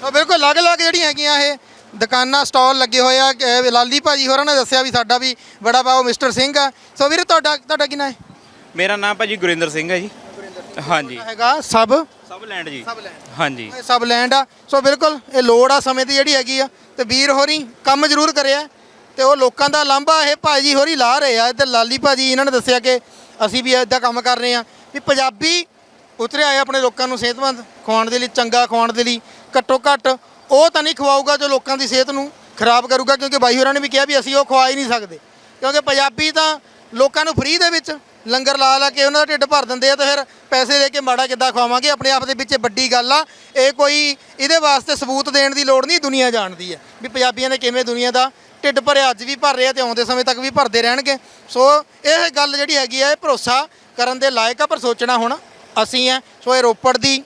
ਤਾਂ ਬਿਲਕੁਲ ਅਲੱਗ-ਅਲੱਗ ਜਿਹੜੀਆਂ ਹੈਗੀਆਂ ਇਹ ਦੁਕਾਨਾਂ ਸਟਾਲ ਲੱਗੇ ਹੋਏ ਆ। ਲਾਲੀ ਭਾਜੀ ਹੋਰਾਂ ਨੇ ਦੱਸਿਆ ਵੀ ਸਾਡਾ ਵੀ ਬੜਾ ਪਾਓ ਮਿਸਟਰ ਸਿੰਘ ਆ। ਸੋ ਵੀਰੇ ਤੁਹਾਡਾ ਤੁਹਾਡਾ ਕੀ ਨਾਂ ਹੈ ਮੇਰਾ ਨਾਮ ਭਾਜੀ ਗੁਰਿੰਦਰ ਸਿੰਘ ਹੈ ਜੀ। ਹਾਂਜੀ। ਹੈਗਾ ਸਬ ਸਭ ਲੈਂਡ ਜੀ। ਸਬ ਲੈਂਡ ਹਾਂਜੀ। ਇਹ ਸਬ ਲੈਂਡ ਆ। ਸੋ ਬਿਲਕੁਲ ਇਹ ਲੋੜ ਆ ਸਮੇਂ ਦੀ ਜਿਹੜੀ ਹੈਗੀ ਆ। ਤੇ ਵੀਰ ਹੋਰੀ ਕੰਮ ਜ਼ਰੂਰ ਕਰਿਆ। ਤੇ ਉਹ ਲੋਕਾਂ ਦਾ ਲਾਂਭਾ ਇਹ ਭਾਜੀ ਹੋਰੀ ਲਾ ਰਹੇ ਆ। ਇੱਧਰ ਲਾਲੀ ਭਾਜੀ ਇਹਨਾਂ ਨੇ ਦੱਸਿਆ ਕਿ ਅਸੀਂ ਵੀ ਇਦਾਂ ਕੰਮ ਕਰ ਰਹੇ ਆ। ਵੀ ਪੰਜਾਬੀ ਉਤਰਿਆ ਆਏ ਆਪਣੇ ਲੋਕਾਂ ਨੂੰ ਸਿਹਤਮੰਦ ਖਵਾਉਣ ਦੇ ਲਈ ਚੰਗਾ ਖਵਾਉਣ ਦੇ ਲਈ। ਘੱਟੋ ਘੱਟ ਉਹ ਤਾਂ ਨਹੀਂ ਖਵਾਊਗਾ ਜੋ ਲੋਕਾਂ ਦੀ ਸਿਹਤ ਨੂੰ ਖਰਾਬ ਕਰੂਗਾ। ਕਿਉਂਕਿ ਬਾਈ ਹੋਰਾਂ ਨੇ ਵੀ ਕਿਹਾ ਵੀ ਅਸੀਂ ਉਹ ਖਵਾ ਹੀ ਨਹੀਂ ਸਕਦੇ। ਕਿਉਂਕਿ ਪੰਜਾਬੀ ਤਾਂ ਲੋਕਾਂ ਨੂੰ ਫ੍ਰੀ ਦੇ ਵਿੱਚ ਲੰਗਰ ਲਾ ਲਾ ਕੇ ਉਹਨਾਂ ਦਾ ਢਿੱਡ ਭਰ ਦਿੰਦੇ ਆ ਤੇ ਫਿਰ ਪੈਸੇ ਦੇ ਕੇ ਮਾੜਾ ਕਿੱਦਾਂ ਖਵਾਵਾਂਗੇ? ਆਪਣੇ ਆਪ ਦੇ ਵਿੱਚ ਇਹ ਵੱਡੀ ਗੱਲ ਆ। ਇਹ ਕੋਈ ਇਹਦੇ ਵਾਸਤੇ ਸਬੂਤ ਦੇਣ ਦੀ ਲੋੜ ਨਹੀਂ, ਦੁਨੀਆ ਜਾਣਦੀ ਹੈ ਵੀ ਪੰਜਾਬੀਆਂ ਨੇ ਕਿਵੇਂ ਦੁਨੀਆ ਦਾ ਢਿੱਡ ਭਰਿਆ, ਅੱਜ ਵੀ ਭਰ ਰਹੇ ਆ ਤੇ ਆਉਂਦੇ ਸਮੇਂ ਤੱਕ ਵੀ ਭਰਦੇ ਰਹਿਣਗੇ। ਸੋ ਇਹ ਗੱਲ ਜਿਹੜੀ ਹੈਗੀ ਆ, ਇਹ ਭਰੋਸਾ ਕਰਨ ਦੇ ਲਾਇਕ ਆ, ਪਰ ਸੋਚਣਾ ਹੁਣ ਅਸੀਂ ਆ। ਸੋ ਇਹ ਰੋਪੜ ਦੀ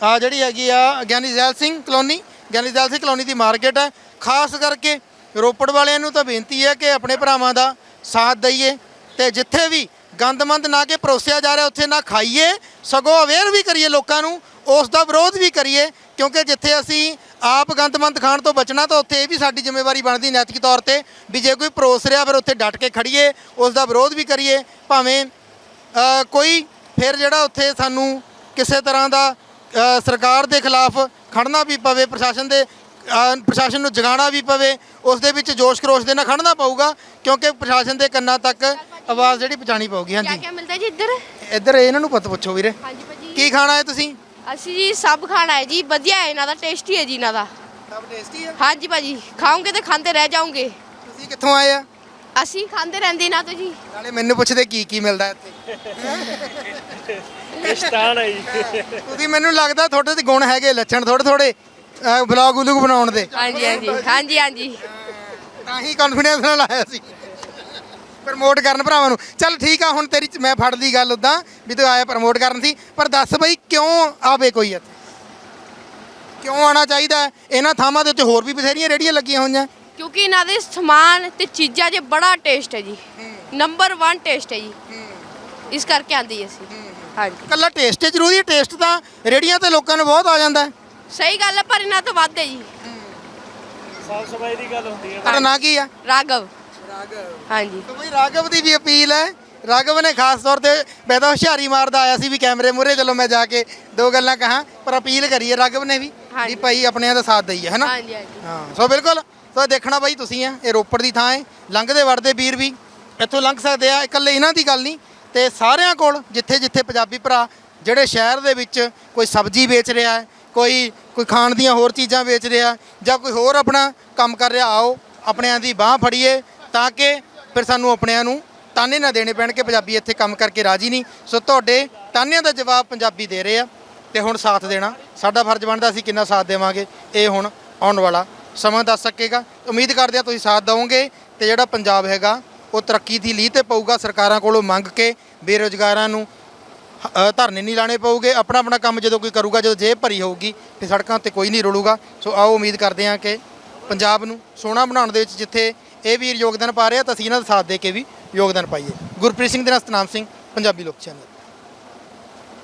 ਆ ਜਿਹੜੀ ਹੈਗੀ ਆ ਗਿਆਨੀ ਜ਼ੈਲ ਸਿੰਘ ਕਲੋਨੀ ਗਿਆਨੀ ਜ਼ੈਲ ਸਿੰਘ ਕਲੋਨੀ ਦੀ ਮਾਰਕੀਟ ਹੈ ਖਾਸ ਕਰਕੇ ਰੋਪੜ ਵਾਲਿਆਂ ਨੂੰ ਤਾਂ ਬੇਨਤੀ ਹੈ ਕਿ ਆਪਣੇ ਭਰਾਵਾਂ ਦਾ ਸਾਥ ਦਈਏ। ਤੇ ਜਿੱਥੇ ਵੀ ਗੰਦਮੰਦ ਨਾ ਕੇ ਪਰੋਸਿਆ ਜਾ ਰਿਹਾ, ਉੱਥੇ ਨਾ ਖਾਈਏ, ਸਗੋਂ ਅਵੇਅਰ ਵੀ ਕਰੀਏ ਲੋਕਾਂ ਨੂੰ, ਉਸ ਦਾ ਵਿਰੋਧ ਵੀ ਕਰੀਏ, ਕਿਉਂਕਿ ਜਿੱਥੇ ਅਸੀਂ ਆਪ ਗੰਦਮੰਦ ਖਾਣ ਤੋਂ ਬਚਣਾ, ਤਾਂ ਉੱਥੇ ਇਹ ਵੀ ਸਾਡੀ ਜ਼ਿੰਮੇਵਾਰੀ ਬਣਦੀ ਨੈਤਿਕ ਤੌਰ ਤੇ, ਵੀ ਜੇ ਕੋਈ ਪਰੋਸ ਰਿਹਾ, ਫਿਰ ਉੱਥੇ ਡਟ ਕੇ ਖੜੀਏ, ਉਸ ਦਾ ਵਿਰੋਧ ਵੀ ਕਰੀਏ, ਭਾਵੇਂ ਕੋਈ ਫਿਰ ਜਿਹੜਾ ਉੱਥੇ ਸਾਨੂੰ ਕਿਸੇ ਤਰ੍ਹਾਂ ਦਾ ਸਰਕਾਰ ਦੇ ਖਿਲਾਫ ਖੜਨਾ ਵੀ ਪਵੇ, ਪ੍ਰਸ਼ਾਸਨ ਦੇ ਪ੍ਰਸ਼ਾਸਨ ਨੂੰ ਜਗਾਉਣਾ ਵੀ ਪਵੇ, ਉਸ ਦੇ ਵਿੱਚ ਜੋਸ਼ ਖਰੋਸ਼ ਦੇ ਨਾਲ ਖੜਨਾ ਪਊਗਾ, ਕਿਉਂਕਿ ਪ੍ਰਸ਼ਾਸਨ ਦੇ ਕੰਨਾਂ ਤੱਕ ਆਵਾਜ਼ ਜਿਹੜੀ ਪਛਾਣੀ ਪਾਉਗੀ ਹਾਂਜੀ। ਕੀ ਮਿਲਦਾ ਜੀ ਇੱਧਰ? ਇੱਧਰ ਇਹਨਾਂ ਨੂੰ ਪਤ ਪੁੱਛੋ ਵੀਰੇ। ਹਾਂਜੀ ਕੀ ਖਾਣਾ ਹੈ ਤੁਸੀਂ? ਅਸੀਂ ਜੀ ਸਭ ਖਾਣਾ ਹੈ ਜੀ ਵਧੀਆ ਹੈ ਇਹਨਾਂ ਦਾ ਟੇਸਟੀ ਹੈ ਜੀ ਇਹਨਾਂ ਦਾ। ਸਭ ਟੇਸਟੀ ਆ ਹਾਂਜੀ ਭਾਜੀ ਖਾਓਗੇ ਤੇ ਖਾਂਦੇ ਰਹਿ ਜਾਓਗੇ। ਤੁਸੀਂ ਕਿੱਥੋਂ ਆਏ ਆ? ਅਸੀਂ ਖਾਂਦੇ ਰਹਿੰਦੇ ਇਹਨਾਂ ਤੋਂ ਨਾਲੇ ਮੈਨੂੰ ਪੁੱਛਦੇ ਕੀ ਕੀ ਮਿਲਦਾ ਇੱਥੇ। ਪਛਤਾਣ ਹੈ ਜੀ। ਤੁਸੀਂ ਮੈਨੂੰ ਲੱਗਦਾ ਤੁਹਾਡੇ ਤੇ ਗੁਣ ਹੈਗੇ ਲੱਛਣ ਥੋੜੇ ਥੋੜੇ ਵਲੌਗ ਉਲੂਗ ਬਣਾਉਣ ਦੇ। ਹਾਂਜੀ ਹਾਂਜੀ। ਹਾਂਜੀ ਹਾਂਜੀ। ਤਾਂ ਹੀ ਕੌਨਫੀਡੈਂਸ ਨਾਲ ਆਇਆ ਸੀ। ਪ੍ਰਮੋਟ ਕਰਨ ਭਰਾਵਾਂ ਨੂੰ। ਚੱਲ ਠੀਕ ਆ ਹੁਣ ਤੇਰੀ ਮੈਂ ਫੜ ਲਈ ਗੱਲ ਉਦਾਂ ਵੀ ਤੂੰ ਆਇਆ ਪ੍ਰਮੋਟ ਕਰਨ ਸੀ ਪਰ ਦੱਸ ਬਈ ਕਿਉਂ ਆਵੇ ਕੋਈ ਇੱਥੇ? ਕਿਉਂ ਆਣਾ ਚਾਹੀਦਾ? ਹੈ? ਇਹਨਾਂ ਥਾਵਾਂ ਦੇ ਉੱਤੇ ਹੋਰ ਵੀ ਬਥੇਰੀਆਂ ਰੇੜੀਆਂ ਲੱਗੀਆਂ ਹੋਈਆਂ। ਕਿਉਂਕਿ ਇਹਨਾਂ ਦੇ ਸਮਾਨ ਤੇ ਚੀਜ਼ਾਂ 'ਚ ਬੜਾ ਟੇਸਟ ਹੈ ਜੀ। ਨੰਬਰ 1 ਟੇਸਟ ਹੈ ਜੀ। ਇਸ ਕਰਕੇ ਆਂਦੀ ਅਸੀਂ। ਹਾਂਜੀ। ਕੱਲਾ ਟੇਸਟ ਹੀ ਜ਼ਰੂਰੀ ਹੈ ਟੇਸਟ ਤਾਂ ਰੇੜੀਆਂ ਤੇ ਲੋਕਾਂ ਨੂੰ ਬਹੁਤ ਆ ਜਾਂਦਾ। ਹੈ ਸਹੀ ਗੱਲ ਹੈ ਪਰ ਇਹਨਾਂ ਤੋਂ ਵੱਧ ਹੈ ਜੀ। ਸਾਫ਼ ਸਫ਼ਾਈ ਦੀ ਗੱਲ ਹੁੰਦੀ ਹੈ। ਤੁਹਾਡਾ ਨਾਂ ਕੀ ਆ? ਰਾਘਵ। ਹਾਂਜੀ। ਤਾਂ ਬਈ ਰਾਘਵ ਦੀ ਵੀ ਅਪੀਲ ਹੈ। ਰਾਘਵ ਨੇ ਖਾਸ ਤੌਰ ਤੇ ਮੈਂ ਤਾਂ ਹੁਸ਼ਿਆਰੀ ਮਾਰਦਾ ਆਇਆ ਸੀ ਵੀ ਕੈਮਰੇ ਮੂਹਰੇ ਚਲੋ ਮੈਂ ਜਾ ਕੇ ਦੋ ਗੱਲਾਂ ਕਹਾਂ ਪਰ ਅਪੀਲ ਕਰੀ ਹੈ ਰਾਘਵ ਨੇ ਵੀ। ਵੀ ਭਾਈ ਆਪਣਿਆਂ ਦਾ ਸਾਥ ਦਈਏ ਹੈਨਾ? ਹਾਂਜੀ ਹਾਂਜੀ। ਹਾਂ ਸੋ ਬਿਲਕੁਲ ਸੋ ਦੇਖਣਾ ਬਾਈ ਤੁਸੀਂ ਆ ਇਹ ਰੋਪੜ ਦੀ ਥਾਂ ਹੈ ਲੰਘਦੇ ਵੜਦੇ ਵੀਰ ਵੀ ਇੱਥੋਂ ਲੰਘ ਸਕਦੇ ਆ ਇਕੱਲੇ ਇਹਨਾਂ ਦੀ ਗੱਲ ਨਹੀਂ ਤੇ ਸਾਰਿਆਂ ਕੋਲ ਜਿੱਥੇ ਜਿੱਥੇ ਪੰਜਾਬੀ ਭਰਾ ਜਿਹੜੇ ਸ਼ਹਿਰ ਦੇ ਵਿੱਚ ਕੋਈ ਸਬਜ਼ੀ ਵੇਚ ਰਿਹਾ ਹੈ ਕੋਈ ਕੋਈ ਖਾਣ ਦੀਆਂ ਹੋਰ ਚੀਜ਼ਾਂ ਵੇਚ ਰਿਹਾ ਜਾਂ ਕੋਈ ਹੋਰ ਆਪਣਾ ਕੰਮ ਕਰ ਰਿਹਾ ਆਓ ਆਪਣਿਆਂ ਦੀ ਬਾਹ ਫੜੀਏ ਤਾਂ ਕਿ ਫਿਰ ਸਾਨੂੰ ਆਪਣਿਆਂ ਨੂੰ ਤਾਨੇ ਨਾ ਦੇਣੇ ਪੈਣ ਕਿ ਪੰਜਾਬੀ ਇੱਥੇ ਕੰਮ ਕਰਕੇ ਰਾਜੀ ਨਹੀਂ। ਸੋ ਤੁਹਾਡੇ ਤਾਨਿਆਂ ਦਾ ਜਵਾਬ ਪੰਜਾਬੀ ਦੇ ਰਹੇ ਆ ਤੇ ਹੁਣ ਸਾਥ ਦੇਣਾ। ਸਾਡਾ ਫਰਜ਼ ਬਣਦਾ ਅਸੀਂ ਕਿੰਨਾ ਸਾਥ ਦੇਵਾਂਗੇ। ਇਹ ਹੁਣ ਆਉਣ ਵਾਲਾ ਸਮਾਂ ਦੱਸ ਸਕੇਗਾ। ਉਮੀਦ ਕਰਦੇ ਆ ਤੁਸੀਂ ਸਾਥ ਦਿਓਗੇ ਤੇ ਜਿਹੜਾ ਪੰਜਾਬ ਹੈਗਾ, ਉਹ ਤਰੱਕੀ ਦੀ ਲੀਹ ਤੇ ਪਊਗਾ। ਸਰਕਾਰਾਂ ਕੋਲੋਂ ਮੰਗ ਕੇ ਬੇਰੋਜ਼ਗਾਰਾਂ ਨੂੰ ਧਰਨੇ ਨਹੀਂ ਲਾਣੇ ਪਊਗੇ। ਆਪਣਾ ਆਪਣਾ ਕੰਮ ਜਦੋਂ ਕੋਈ ਕਰੂਗਾ, ਜਦੋਂ ਜੇਬ ਭਰੀ ਹੋਊਗੀ, ਤੇ ਸੜਕਾਂ ਤੇ ਕੋਈ ਨਹੀਂ ਰੁਲੂਗਾ। ਸੋ ਆਓ ਉਮੀਦ ਕਰਦੇ ਹਾਂ ਕਿ ਪੰਜਾਬ ਨੂੰ ਸੋਹਣਾ ਬਣਾਉਣ ਦੇ ਵਿੱਚ ਜਿੱਥੇ ਇਹ ਵੀਰ ਯੋਗਦਾਨ ਪਾ ਰਹੇ ਆ ਤਾਂ ਅਸੀਂ ਇਹਨਾਂ ਦਾ ਸਾਥ ਦੇ ਕੇ ਵੀ ਯੋਗਦਾਨ ਪਾਈਏ। ਗੁਰਪ੍ਰੀਤ ਸਿੰਘ ਦੇ ਨਾਲ ਸਤਨਾਮ ਸਿੰਘ, ਪੰਜਾਬੀ ਲੋਕ ਚੈਨਲ।